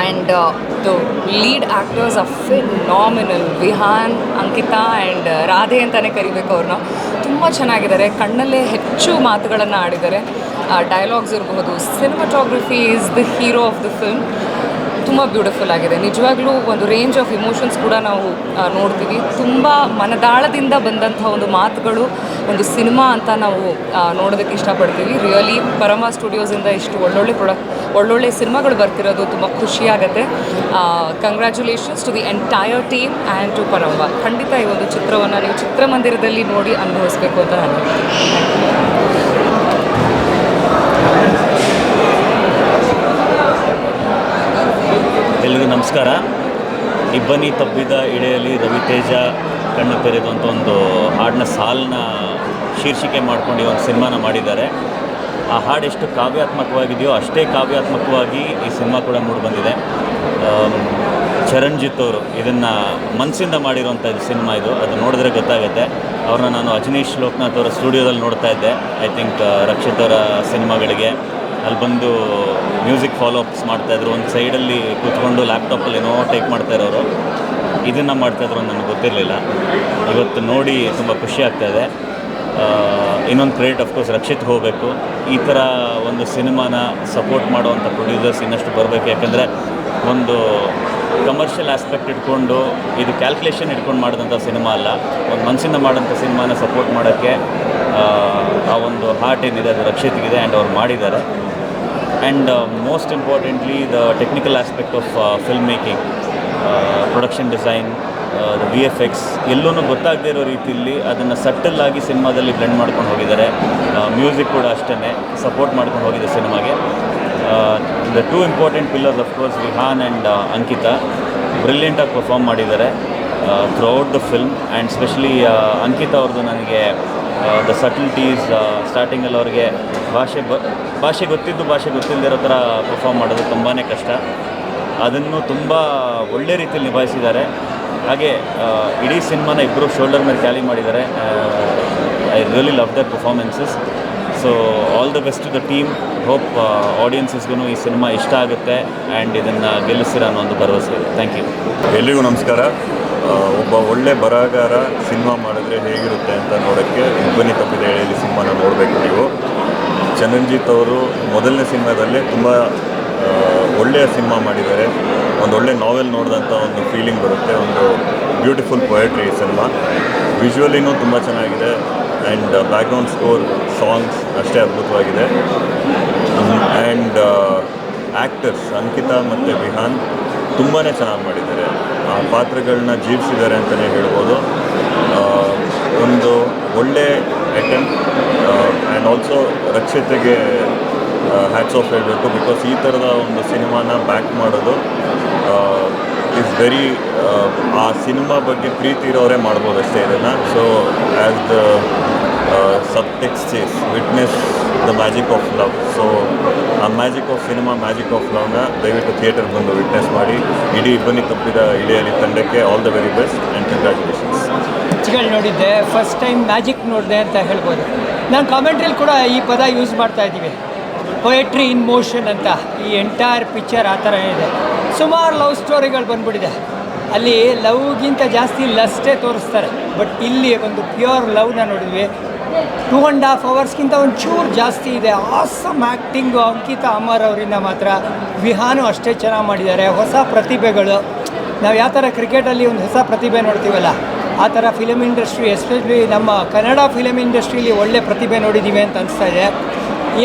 And the lead actors of nominal Vihan Ankita and Radhe ಅಂತಲೇ ಕರಿಬೇಕು ಅವ್ರನ್ನ. ತುಂಬ ಚೆನ್ನಾಗಿದ್ದಾರೆ. ಕಣ್ಣಲ್ಲೇ ಹೆಚ್ಚು ಮಾತುಗಳನ್ನು ಆಡಿದ್ದಾರೆ. ಡೈಲಾಗ್ಸ್ ಇರಬಹುದು. Cinematography is the hero of the film ತುಂಬ ಬ್ಯೂಟಿಫುಲ್ ಆಗಿದೆ. ನಿಜವಾಗ್ಲೂ ಒಂದು ರೇಂಜ್ ಆಫ್ ಇಮೋಷನ್ಸ್ ಕೂಡ ನಾವು ನೋಡ್ತೀವಿ. ತುಂಬ ಮನದಾಳದಿಂದ ಬಂದಂಥ ಒಂದು ಮಾತುಗಳು, ಒಂದು ಸಿನಿಮಾ ಅಂತ ನಾವು ನೋಡೋದಕ್ಕೆ ಇಷ್ಟಪಡ್ತೀವಿ. ರಿಯಲಿ ಪರಮ ಸ್ಟುಡಿಯೋಸಿಂದ ಇಷ್ಟು ಒಳ್ಳೊಳ್ಳೆ ಪ್ರೊಡಕ್ಟ್ ಒಳ್ಳೊಳ್ಳೆ ಸಿನಿಮಾಗಳು ಬರ್ತಿರೋದು ತುಂಬ ಖುಷಿಯಾಗುತ್ತೆ congratulations to the entire team and to Paramvah ಖಂಡಿತ ಈ ಒಂದು ಚಿತ್ರವನ್ನು ನೀವು ಚಿತ್ರಮಂದಿರದಲ್ಲಿ ನೋಡಿ ಅನುಭವಿಸಬೇಕು ಅಂತ ನಾನು ಎಲ್ರಿಗೂ ನಮಸ್ಕಾರ. ಇಬ್ಬನಿ ತಬ್ಬಿದ ಇಡೆಯಲ್ಲಿ ರವಿತೇಜ ಕಣ್ಣು ತೆರೆದು ಅಂತ ಒಂದು ಹಾಡಿನ ಸಾಲನ್ನ ಶೀರ್ಷಿಕೆ ಮಾಡ್ಕೊಂಡು ಒಂದು ಸಿನಿಮಾನ ಮಾಡಿದ್ದಾರೆ. ಆ ಹಾಡು ಎಷ್ಟು ಕಾವ್ಯಾತ್ಮಕವಾಗಿದೆಯೋ ಅಷ್ಟೇ ಕಾವ್ಯಾತ್ಮಕವಾಗಿ ಈ ಸಿನಿಮಾ ಕೂಡ ಮೂಡಿಬಂದಿದೆ ಚರಣ್ಜಿತ್ ಅವರು ಇದನ್ನು ಮನಸ್ಸಿಂದ ಮಾಡಿರುವಂಥ ಸಿನಿಮಾ ಇದು. ಅದು ನೋಡಿದ್ರೆ ಗೊತ್ತಾಗುತ್ತೆ. ಅವ್ರನ್ನ ನಾನು ಅಜನೀಶ್ ಲೋಕನಾಥ್ ಅವರ ಸ್ಟುಡಿಯೋದಲ್ಲಿ ನೋಡ್ತಾ ಇದ್ದೆ. ಐ ಥಿಂಕ್ ರಕ್ಷಿತ್ ಅವರ ಸಿನಿಮಾಗಳಿಗೆ ಅಲ್ಲಿ ಬಂದು ಮ್ಯೂಸಿಕ್ ಫಾಲೋ ಅಪ್ಸ್ ಮಾಡ್ತಾಯಿದ್ರು ಒಂದು ಸೈಡಲ್ಲಿ ಕೂತ್ಕೊಂಡು ಲ್ಯಾಪ್ಟಾಪಲ್ಲಿ ಏನೋ ಟೈಪ್ ಮಾಡ್ತಾ ಇರೋರು. ಇದನ್ನು ಮಾಡ್ತಾಯಿದ್ರು ನನಗೆ ಗೊತ್ತಿರಲಿಲ್ಲ. ಇವತ್ತು ನೋಡಿ ತುಂಬ ಖುಷಿ ಆಗ್ತಾಯಿದೆ ಇನ್ನೊಂದು ಕ್ರೆಡಿಟ್ ಅಫ್ಕೋರ್ಸ್ ರಕ್ಷಿತ್ ಹೋಗಬೇಕು. ಈ ಥರ ಒಂದು ಸಿನಿಮಾನ ಸಪೋರ್ಟ್ ಮಾಡುವಂಥ ಪ್ರೊಡ್ಯೂಸರ್ಸ್ ಇನ್ನಷ್ಟು ಬರಬೇಕು. ಯಾಕಂದರೆ ಒಂದು ಕಮರ್ಷಿಯಲ್ ಆಸ್ಪೆಕ್ಟ್ ಇಟ್ಕೊಂಡು, ಇದು ಕ್ಯಾಲ್ಕುಲೇಷನ್ ಇಟ್ಕೊಂಡು ಮಾಡಿದಂಥ ಸಿನಿಮಾ ಅಲ್ಲ. ಒಂದು ಮನಸ್ಸಿಂದ ಮಾಡೋಂಥ ಸಿನಿಮಾನ ಸಪೋರ್ಟ್ ಮಾಡೋಕ್ಕೆ ಆ, ಒಂದು ಹಾರ್ಟ್ ಏನಿದೆ ಅದು ರಕ್ಷಿತ್ಗಿದೆ ಆ್ಯಂಡ್ ಅವ್ರು ಮಾಡಿದ್ದಾರೆ. And most importantly the technical aspect of filmmaking production design V F X ಎಲ್ಲೂ ಗೊತ್ತಾಗದೇ ಇರೋ ರೀತಿಯಲ್ಲಿ ಅದನ್ನು ಆಗಿ ಸಿನಿಮಾದಲ್ಲಿ ಬ್ಲೆಂಡ್ ಮಾಡ್ಕೊಂಡು ಹೋಗಿದ್ದಾರೆ. ಮ್ಯೂಸಿಕ್ ಕೂಡ ಅಷ್ಟೇ ಸಪೋರ್ಟ್ ಮಾಡ್ಕೊಂಡು ಹೋಗಿದೆ ಸಿನಿಮಾಗೆ. The two important pillars of course Vihan and Ankita ಬ್ರಿಲಿಯಂಟಾಗಿ perform ಮಾಡಿದ್ದಾರೆ. Throughout the film and specially Ankita ಅವ್ರದ್ದು ನನಗೆ ದ ಸಟಲ್ಟೀಸ್ ಸ್ಟಾರ್ಟಿಂಗಲ್ಲಿ ಅವ್ರಿಗೆ ಭಾಷೆ ಬ, ಭಾಷೆ ಗೊತ್ತಿದ್ದು ಭಾಷೆ ಗೊತ್ತಿಲ್ಲದಿರೋ ಥರ ಪರ್ಫಾರ್ಮ್ ಮಾಡೋದು ತುಂಬಾ ಕಷ್ಟ. ಅದನ್ನು ತುಂಬ ಒಳ್ಳೆ ರೀತಿಯಲ್ಲಿ ನಿಭಾಯಿಸಿದ್ದಾರೆ. ಹಾಗೆ ಇಡೀ ಸಿನಿಮಾನ ಇಬ್ಬರು ಶೋಲ್ಡರ್ ಮೇಲೆ ಕ್ಯಾಲಿ ಮಾಡಿದ್ದಾರೆ. I really love their performances so all the best to the team hope ಆಡಿಯನ್ಸಸ್ಗೂ ಈ ಸಿನಿಮಾ ಇಷ್ಟ ಆಗುತ್ತೆ ಆ್ಯಂಡ್ ಇದನ್ನು ಗೆಲ್ಲಿಸ್ತೀರ ಅನ್ನೋ ಒಂದು ಭರವಸೆ ಇದೆ. ಥ್ಯಾಂಕ್ ಯು ಎಲ್ರಿಗೂ ನಮಸ್ಕಾರ. ಒಬ್ಬ ಒಳ್ಳೆ ಬರಹಗಾರ ಸಿನಿಮಾ ಮಾಡಿದ್ರೆ ಹೇಗಿರುತ್ತೆ ಅಂತ ನೋಡೋಕ್ಕೆ ಇಬ್ಬನಿ ತಪ್ಪಿದ ಹೇಳಿ ಸಿನಿಮಾನ ನೋಡಬೇಕು ನೀವು. ಚಂದನ್ಜಿತ್ ಅವರು ಮೊದಲನೇ ಸಿನಿಮಾದಲ್ಲಿ ತುಂಬ ಒಳ್ಳೆಯ ಸಿನಿಮಾ ಮಾಡಿದ್ದಾರೆ. ಒಂದು ಒಳ್ಳೆ ನಾವೆಲ್ ನೋಡಿದಂಥ ಒಂದು ಫೀಲಿಂಗ್ ಬರುತ್ತೆ. ಒಂದು ಬ್ಯೂಟಿಫುಲ್ ಪೊಯೆಟ್ರಿ ಈ ಸಿನಿಮಾ. ವಿಜುವಲಿನೂ ತುಂಬ ಚೆನ್ನಾಗಿದೆ. ಆ್ಯಂಡ್ ಬ್ಯಾಕ್ಗ್ರೌಂಡ್ ಸ್ಕೋರ್, ಸಾಂಗ್ಸ್ ಅಷ್ಟೇ ಅದ್ಭುತವಾಗಿದೆ. ಆ್ಯಂಡ್ ಆ್ಯಕ್ಟರ್ಸ್ ಅಂಕಿತಾ ಮತ್ತು ವಿಹಾನ್ ತುಂಬಾ ಚೆನ್ನಾಗಿ ಮಾಡಿದ್ದಾರೆ. ಆ ಪಾತ್ರಗಳನ್ನ ಜೀವಿಸಿದ್ದಾರೆ ಅಂತಲೇ ಹೇಳ್ಬೋದು. ಒಂದು ಒಳ್ಳೆ ಅಟೆಂಪ್ಟ್ ಆ್ಯಂಡ್ ಆಲ್ಸೋ ರಕ್ಷತೆಗೆ ಹ್ಯಾಟ್ಸ್ ಆಫ್ ಹೇಳಬೇಕು ಬಿಕಾಸ್ ಈ ಥರದ ಒಂದು ಸಿನಿಮಾನ ಬ್ಯಾಕ್ ಮಾಡೋದು ಇಸ್ ವೆರಿ ಆ ಸಿನಿಮಾ ಬಗ್ಗೆ ಪ್ರೀತಿ ಇರೋರೇ ಮಾಡ್ಬೋದು ಅಷ್ಟೇ ಇದನ್ನು. So as the subtext says witness the magic of love so ಆ magic of cinema magic of ಲವ್ನ ದಯವಿಟ್ಟು ಥಿಯೇಟರ್ ಬಂದು ವಿಟ್ನೆಸ್ ಮಾಡಿ. ಇಡೀ ಇಬ್ಬನಿ ತಪ್ಪಿದ ಇಳಿಯಲಿ ತಂಡಕ್ಕೆ all the very best and congratulations ಪಿಕ್ಚರ್ಗಳು ನೋಡಿದ್ದೆ ಫಸ್ಟ್ ಟೈಮ್ ಮ್ಯಾಜಿಕ್ ನೋಡಿದೆ ಅಂತ ಹೇಳ್ಬೋದು. ನಾನು ಕಾಮೆಂಟ್ರಿಲಿ ಕೂಡ ಈ ಪದ ಯೂಸ್ ಮಾಡ್ತಾ ಇದ್ದೀವಿ. ಪೊಯೆಟ್ರಿ ಇನ್ ಮೋಷನ್ ಅಂತ, ಈ ಎಂಟೈರ್ ಪಿಕ್ಚರ್ ಆ ಥರ ಇದೆ. ಸುಮಾರು ಲವ್ ಸ್ಟೋರಿಗಳು ಬಂದ್ಬಿಟ್ಟಿದೆ. ಅಲ್ಲಿ ಲವ್ಗಿಂತ ಜಾಸ್ತಿ ಲಸ್ಟೇ ತೋರಿಸ್ತಾರೆ. ಬಟ್ ಇಲ್ಲಿ ಒಂದು ಪ್ಯೂರ್ ಲವ್ನ ನೋಡಿದ್ವಿ. ಟೂ ಆ್ಯಂಡ್ ಹಾಫ್ ಅವರ್ಸ್ಗಿಂತ ಒಂದು ಚೂರು ಜಾಸ್ತಿ ಇದೆ. ಆಸಮ್ ಆ್ಯಕ್ಟಿಂಗು ಅಂಕಿತಾ ಅಮರ್ ಅವರಿಂದ ಮಾತ್ರ. ವಿಹಾನು ಅಷ್ಟೇ ಚೆನ್ನಾಗಿ ಮಾಡಿದ್ದಾರೆ. ಹೊಸ ಪ್ರತಿಭೆಗಳು. ನಾವು ಯಾವ ಥರ ಕ್ರಿಕೆಟಲ್ಲಿ ಒಂದು ಹೊಸ ಪ್ರತಿಭೆ ನೋಡ್ತೀವಲ್ಲ, ಆ ಥರ ಫಿಲಮ್ ಇಂಡಸ್ಟ್ರಿ ಎಸ್ಪೆಷಲಿ ನಮ್ಮ ಕನ್ನಡ ಫಿಲಮ್ ಇಂಡಸ್ಟ್ರೀಲಿ ಒಳ್ಳೆ ಪ್ರತಿಭೆ ನೋಡಿದ್ದೀವಿ ಅಂತ ಅನಿಸ್ತಾ ಇದೆ.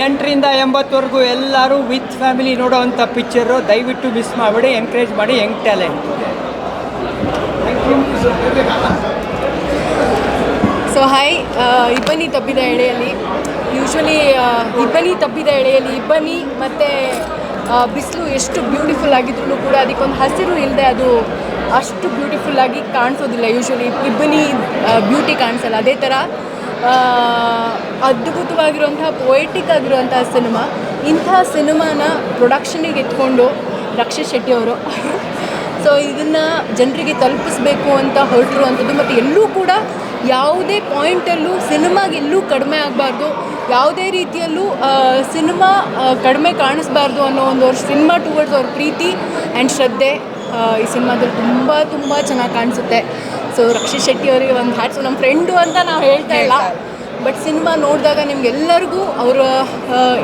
ಎಂಟರಿಂದ ಎಂಬತ್ತವರೆಗೂ ಎಲ್ಲರೂ ವಿತ್ ಫ್ಯಾಮಿಲಿ ನೋಡೋವಂಥ ಪಿಕ್ಚರು ದಯವಿಟ್ಟು ಮಿಸ್ ಮಾಡಬೇಡಿ ಎನ್ಕರೇಜ್ ಮಾಡಿ ಯಂಗ್ ಟ್ಯಾಲೆಂಟ್ ಸೊ ಹಾಯ್ ಇಬ್ಬನಿ ತಬ್ಬಿದ ಎಳೆಯಲ್ಲಿ. ಯೂಶ್ವಲಿ ಇಬ್ಬನಿ ತಬ್ಬಿದ ಎಳೆಯಲ್ಲಿ ಇಬ್ಬನಿ ಮತ್ತು ಬಿಸಿಲು ಎಷ್ಟು ಬ್ಯೂಟಿಫುಲ್ ಆಗಿದ್ರು ಕೂಡ ಅದಕ್ಕೊಂದು ಹಸಿರು ಇಲ್ಲದೆ ಅದು ಅಷ್ಟು ಬ್ಯೂಟಿಫುಲ್ ಆಗಿ ಕಾಣಿಸೋದಿಲ್ಲ. ಯೂಶ್ವಲಿ ಇಬ್ಬನಿ ಬ್ಯೂಟಿ ಕಾಣಿಸಲ್ಲ. ಅದೇ ಥರ ಅದ್ಭುತವಾಗಿರುವಂತಹ ಪೊಯೆಟಿಕ್ ಆಗಿರುವಂತಹ ಸಿನಿಮಾ ಇಂತಹ ಸಿನಿಮಾನ ಪ್ರೊಡಕ್ಷನಿಗೆ ಎತ್ಕೊಂಡು ರಕ್ಷಿತ್ ಶೆಟ್ಟಿ ಅವರು. ಸೊ ಇದನ್ನು ಜನರಿಗೆ ತಲುಪಿಸ್ಬೇಕು ಅಂತ ಹೊರಟಿರುವಂಥದ್ದು ಮತ್ತು ಎಲ್ಲೂ ಕೂಡ ಯಾವುದೇ ಪಾಯಿಂಟಲ್ಲೂ ಸಿನಿಮಾಗೆ ಎಲ್ಲೂ ಕಡಿಮೆ ಆಗಬಾರ್ದು. ಯಾವುದೇ ರೀತಿಯಲ್ಲೂ ಸಿನಿಮಾ ಕಡಿಮೆ ಕಾಣಿಸ್ಬಾರ್ದು ಅನ್ನೋ ಒಂದು ಅವ್ರ ಸಿನಿಮಾ ಟುವರ್ಡ್ಸ್ ಅವ್ರ ಪ್ರೀತಿ ಆ್ಯಂಡ್ ಶ್ರದ್ಧೆ ಈ ಸಿನಿಮಾದಲ್ಲಿ ತುಂಬ ತುಂಬ ಚೆನ್ನಾಗಿ ಕಾಣಿಸುತ್ತೆ. ಸೊ ರಕ್ಷಿತ್ ಶೆಟ್ಟಿ ಅವರಿಗೆ ಒಂದು ಹ್ಯಾಟ್ಸ್ ನಮ್ಮ ಫ್ರೆಂಡು ಅಂತ ನಾವು ಹೇಳ್ತಾ ಇಲ್ಲ. ಬಟ್ ಸಿನಿಮಾ ನೋಡಿದಾಗ ನಿಮ್ಗೆಲ್ಲರಿಗೂ ಅವರ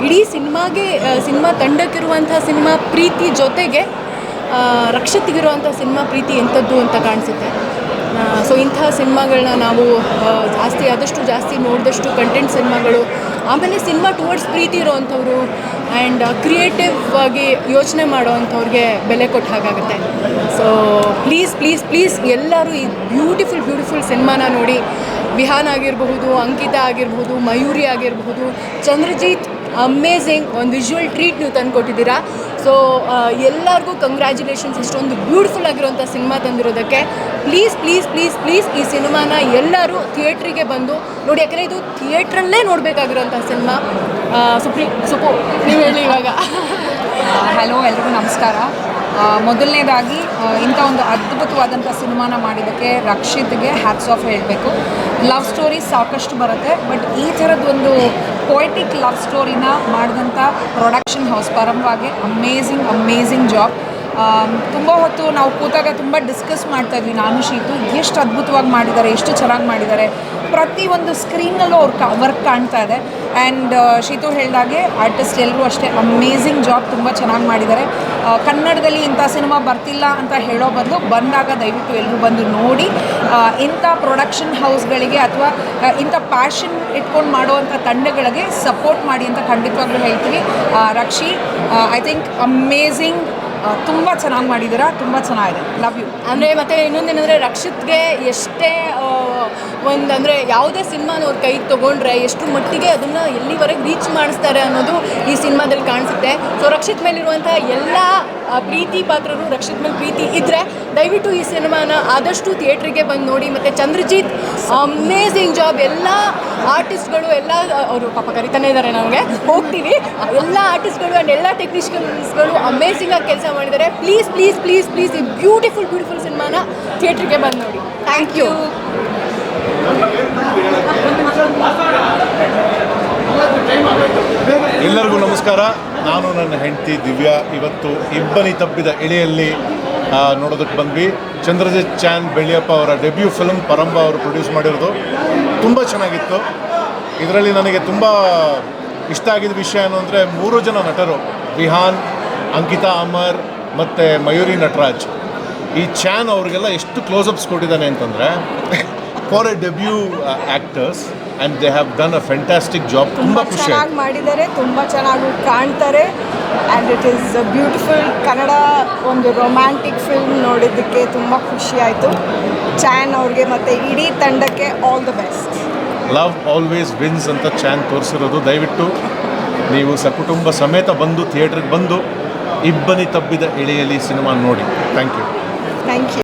ಇಡೀ ಸಿನಿಮಾಗೆ ಸಿನಿಮಾ ತಂಡಕ್ಕಿರುವಂಥ ಸಿನಿಮಾ ಪ್ರೀತಿ ಜೊತೆಗೆ ರಕ್ಷಿತ್ಗಿರುವಂಥ ಸಿನಿಮಾ ಪ್ರೀತಿ ಎಂಥದ್ದು ಅಂತ ಕಾಣಿಸುತ್ತೆ. ಸೊ ಇಂತಹ ಸಿನಿಮಾಗಳನ್ನ ನಾವು ಜಾಸ್ತಿ, ಆದಷ್ಟು ಜಾಸ್ತಿ ನೋಡಿದಷ್ಟು ಕಂಟೆಂಟ್ ಸಿನಿಮಾಗಳು, ಆಮೇಲೆ ಸಿನಿಮಾ ಟುವರ್ಡ್ಸ್ ಪ್ರೀತಿ ಇರೋವಂಥವ್ರು ಆ್ಯಂಡ್ ಕ್ರಿಯೇಟಿವ್ ಆಗಿ ಯೋಚನೆ ಮಾಡೋವಂಥವ್ರಿಗೆ ಬೆಲೆ ಕೊಟ್ಟ ಹಾಗಾಗುತ್ತೆ. ಸೊ ಪ್ಲೀಸ್ ಪ್ಲೀಸ್ ಪ್ಲೀಸ್ ಎಲ್ಲರೂ ಈ ಬ್ಯೂಟಿಫುಲ್ ಬ್ಯೂಟಿಫುಲ್ ಸಿನಿಮಾನ ನೋಡಿ, ವಿಹಾನ್ ಆಗಿರಬಹುದು, ಅಂಕಿತಾ ಆಗಿರಬಹುದು, ಮಯೂರಿ ಆಗಿರಬಹುದು, ಚಂದ್ರಜಿತ್ ಅಮೇಝಿಂಗ್ ಒಂದು ವಿಜುವಲ್ ಟ್ರೀಟ್ ನೀವು ತಂದು ಕೊಟ್ಟಿದ್ದೀರಾ ಸೊ ಎಲ್ಲರಿಗೂ ಕಂಗ್ರ್ಯಾಚುಲೇಷನ್ಸ್ ಇಷ್ಟೊಂದು ಬ್ಯೂಟಿಫುಲ್ ಆಗಿರುವಂಥ ಸಿನಿಮಾ ತಂದಿರೋದಕ್ಕೆ. ಪ್ಲೀಸ್ ಪ್ಲೀಸ್ ಪ್ಲೀಸ್ ಪ್ಲೀಸ್ ಈ ಸಿನಿಮಾನ ಎಲ್ಲರೂ ಥಿಯೇಟ್ರಿಗೆ ಬಂದು ನೋಡಿ, ಯಾಕಂದರೆ ಇದು ಥಿಯೇಟ್ರಲ್ಲೇ ನೋಡಬೇಕಾಗಿರೋಂಥ ಸಿನಿಮಾ ಸುಪ್ರಿ ಸುಪು ನೀವು ಹೇಳಿ ಇವಾಗ. ಹಲೋ ಎಲ್ರಿಗೂ ನಮಸ್ಕಾರ. ಮೊದಲನೇದಾಗಿ ಇಂಥ ಒಂದು ಅದ್ಭುತವಾದಂಥ ಸಿನಿಮಾನ ಮಾಡಿದ್ದಕ್ಕೆ ರಕ್ಷಿತ್ಗೆ ಹ್ಯಾಟ್ಸ್ ಆಫ್ ಹೇಳಬೇಕು. ಲವ್ ಸ್ಟೋರಿ ಸಾಕಷ್ಟು ಬರುತ್ತೆ ಬಟ್ ಈ ಥರದ್ದೊಂದು ಪೊಯಿಟಿಕ್ ಲವ್ ಸ್ಟೋರಿನ ಮಾಡಿದಂಥ ಪ್ರೊಡಕ್ಷನ್ ಹೌಸ್ ಪರವಾಗಿ ಅಮೇಝಿಂಗ್ ಅಮೇಝಿಂಗ್ ಜಾಬ್ ತುಂಬ ಹೊತ್ತು ನಾವು ಕೂತಾಗ ತುಂಬ ಡಿಸ್ಕಸ್ ಮಾಡ್ತಾ ಇದ್ವಿ ನಾನು, ಶೀತು. ಎಷ್ಟು ಅದ್ಭುತವಾಗಿ ಮಾಡಿದ್ದಾರೆ, ಎಷ್ಟು ಚೆನ್ನಾಗಿ ಮಾಡಿದ್ದಾರೆ. ಪ್ರತಿಯೊಂದು ಸ್ಕ್ರೀನಲ್ಲೂ ಅವ್ರ ವರ್ಕ್ ಕಾಣ್ತಾ ಇದೆ. ಆ್ಯಂಡ್ ಶೀತು ಹೇಳಿದಾಗೆ ಆರ್ಟಿಸ್ಟ್ ಎಲ್ಲರೂ ಅಷ್ಟೇ ಅಮೇಝಿಂಗ್ ಜಾಬ್ ತುಂಬ ಚೆನ್ನಾಗಿ ಮಾಡಿದ್ದಾರೆ. ಕನ್ನಡದಲ್ಲಿ ಇಂಥ ಸಿನಿಮಾ ಬರ್ತಿಲ್ಲ ಅಂತ ಹೇಳೋ ಬದಲು ಬಂದಾಗ ದಯವಿಟ್ಟು ಎಲ್ಲರೂ ಬಂದು ನೋಡಿ ಇಂಥ ಪ್ರೊಡಕ್ಷನ್ ಹೌಸ್ಗಳಿಗೆ ಅಥವಾ ಇಂಥ ಪ್ಯಾಷನ್ ಇಟ್ಕೊಂಡು ಮಾಡುವಂಥ ತಂಡಗಳಿಗೆ ಸಪೋರ್ಟ್ ಮಾಡಿ ಅಂತ ಖಂಡಿತವಾಗ್ಲೂ ಹೇಳ್ತೀವಿ. ರಕ್ಷಿ ಐ ಥಿಂಕ್ ಅಮೇಝಿಂಗ್ ತುಂಬ ಚೆನ್ನಾಗಿ ಮಾಡಿದ್ದೀರಾ? ತುಂಬ ಚೆನ್ನಾಗಿದೆ. ಲವ್ ಯು ಅಂದರೆ ಮತ್ತೆ ಇನ್ನೊಂದೇನಂದರೆ ರಕ್ಷಿತ್ಗೆ ಎಷ್ಟೇ ಒಂದು ಅಂದರೆ ಯಾವುದೇ ಸಿನಿಮಾನ ಅವ್ರ ಕೈಗೆ ತೊಗೊಂಡ್ರೆ ಎಷ್ಟು ಮಟ್ಟಿಗೆ ಅದನ್ನು ಎಲ್ಲಿವರೆಗೆ ರೀಚ್ ಮಾಡಿಸ್ತಾರೆ ಅನ್ನೋದು ಈ ಸಿನಿಮಾದಲ್ಲಿ ಕಾಣಿಸುತ್ತೆ. ಸೊ ರಕ್ಷಿತ್ ಮೇಲಿರುವಂಥ ಎಲ್ಲ ಪ್ರೀತಿ ಪಾತ್ರರು ರಕ್ಷಿತ್ ಮೇಲೆ ಪ್ರೀತಿ ಇದ್ದರೆ ದಯವಿಟ್ಟು ಈ ಸಿನಿಮಾನ ಆದಷ್ಟು ಥಿಯೇಟ್ರಿಗೆ ಬಂದು ನೋಡಿ. ಮತ್ತು ಚಂದ್ರಜಿತ್ ಅಮೇಝಿಂಗ್ ಜಾಬ್ ಎಲ್ಲ ಆರ್ಟಿಸ್ಟ್ಗಳು ಎಲ್ಲ ಅವರು ಪಾಪ ಕರಿತಾನೆ ಇದ್ದಾರೆ ನಮಗೆ. ಹೋಗ್ತೀವಿ. ಎಲ್ಲ ಆರ್ಟಿಸ್ಟ್ಗಳು ಆ್ಯಂಡ್ ಎಲ್ಲ ಟೆಕ್ನಿಷಿಯನ್ಸ್ಗಳು ಅಮೇಝಿಂಗಾಗಿ ಕೆಲಸ ಮಾಡಿದ್ದಾರೆ. ಪ್ಲೀಸ್ ಪ್ಲೀಸ್ ಪ್ಲೀಸ್ ಪ್ಲೀಸ್ ಈ ಬ್ಯೂಟಿಫುಲ್ ಬ್ಯೂಟಿಫುಲ್ ಸಿನಿಮಾನ ಥಿಯೇಟ್ರಿಗೆ ಬಂದು ನೋಡಿ. ಥ್ಯಾಂಕ್ ಯು ಎಲ್ಲರಿಗೂ ನಮಸ್ಕಾರ. ನಾನು ನನ್ನ ಹೆಂಡತಿ ದಿವ್ಯಾ. ಇವತ್ತು ಇಬ್ಬನಿ ತಪ್ಪಿದ ಎಳೆಯಲ್ಲಿ ನೋಡೋದಕ್ಕೆ ಬಂದ್ವಿ. ಚಂದ್ರಜಿತ್ ಚಾನ್ ಬೆಳ್ಳಿಯಪ್ಪ ಅವರ ಡೆಬ್ಯೂ ಫಿಲ್ಮ್ ಪರಂಬ ಅವರು ಪ್ರೊಡ್ಯೂಸ್ ಮಾಡಿರೋದು. ತುಂಬ ಚೆನ್ನಾಗಿತ್ತು. ಇದರಲ್ಲಿ ನನಗೆ ತುಂಬ ಇಷ್ಟ ಆಗಿದ್ದ ವಿಷಯ ಏನು ಅಂದರೆ, ಮೂರು ಜನ ನಟರು ವಿಹಾನ್ ಅಂಕಿತಾ ಅಮರ್ ಮತ್ತು ಮಯೂರಿ ನಟರಾಜ್. ಈ ಚಾನ್ ಅವರಿಗೆಲ್ಲ ಎಷ್ಟು ಕ್ಲೋಸಪ್ಸ್ ಕೊಟ್ಟಿದ್ದಾನೆ ಅಂತಂದರೆ for a debut actors and they have done a fantastic job ತುಂಬ ಖುಷಿ ಚೆನ್ನಾಗಿ ಮಾಡಿದ್ದಾರೆ ತುಂಬ ಚೆನ್ನಾಗಿ ಕಾಣ್ತಾರೆ and it is beautiful Kannada ಒಂದು ರೊಮ್ಯಾಂಟಿಕ್ ಫಿಲ್ಮ್ ನೋಡಿದ್ದಕ್ಕೆ ತುಂಬ ಖುಷಿ ಆಯಿತು. ಚಾನ್ ಅವ್ರಿಗೆ ಮತ್ತು ಇಡೀ ತಂಡಕ್ಕೆ all the best love always wins ಅಂತ ಚಾನ್ ತೋರಿಸಿರೋದು. ದಯವಿಟ್ಟು ನೀವು ಸಕುಟುಂಬ ಸಮೇತ ಬಂದು ಥಿಯೇಟ್ರಿಗೆ ಬಂದು ಇಬ್ಬನಿ ತಬ್ಬಿದ ಎಳೆಯಲ್ಲಿ ಸಿನಿಮಾ ನೋಡಿ. Thank you thank you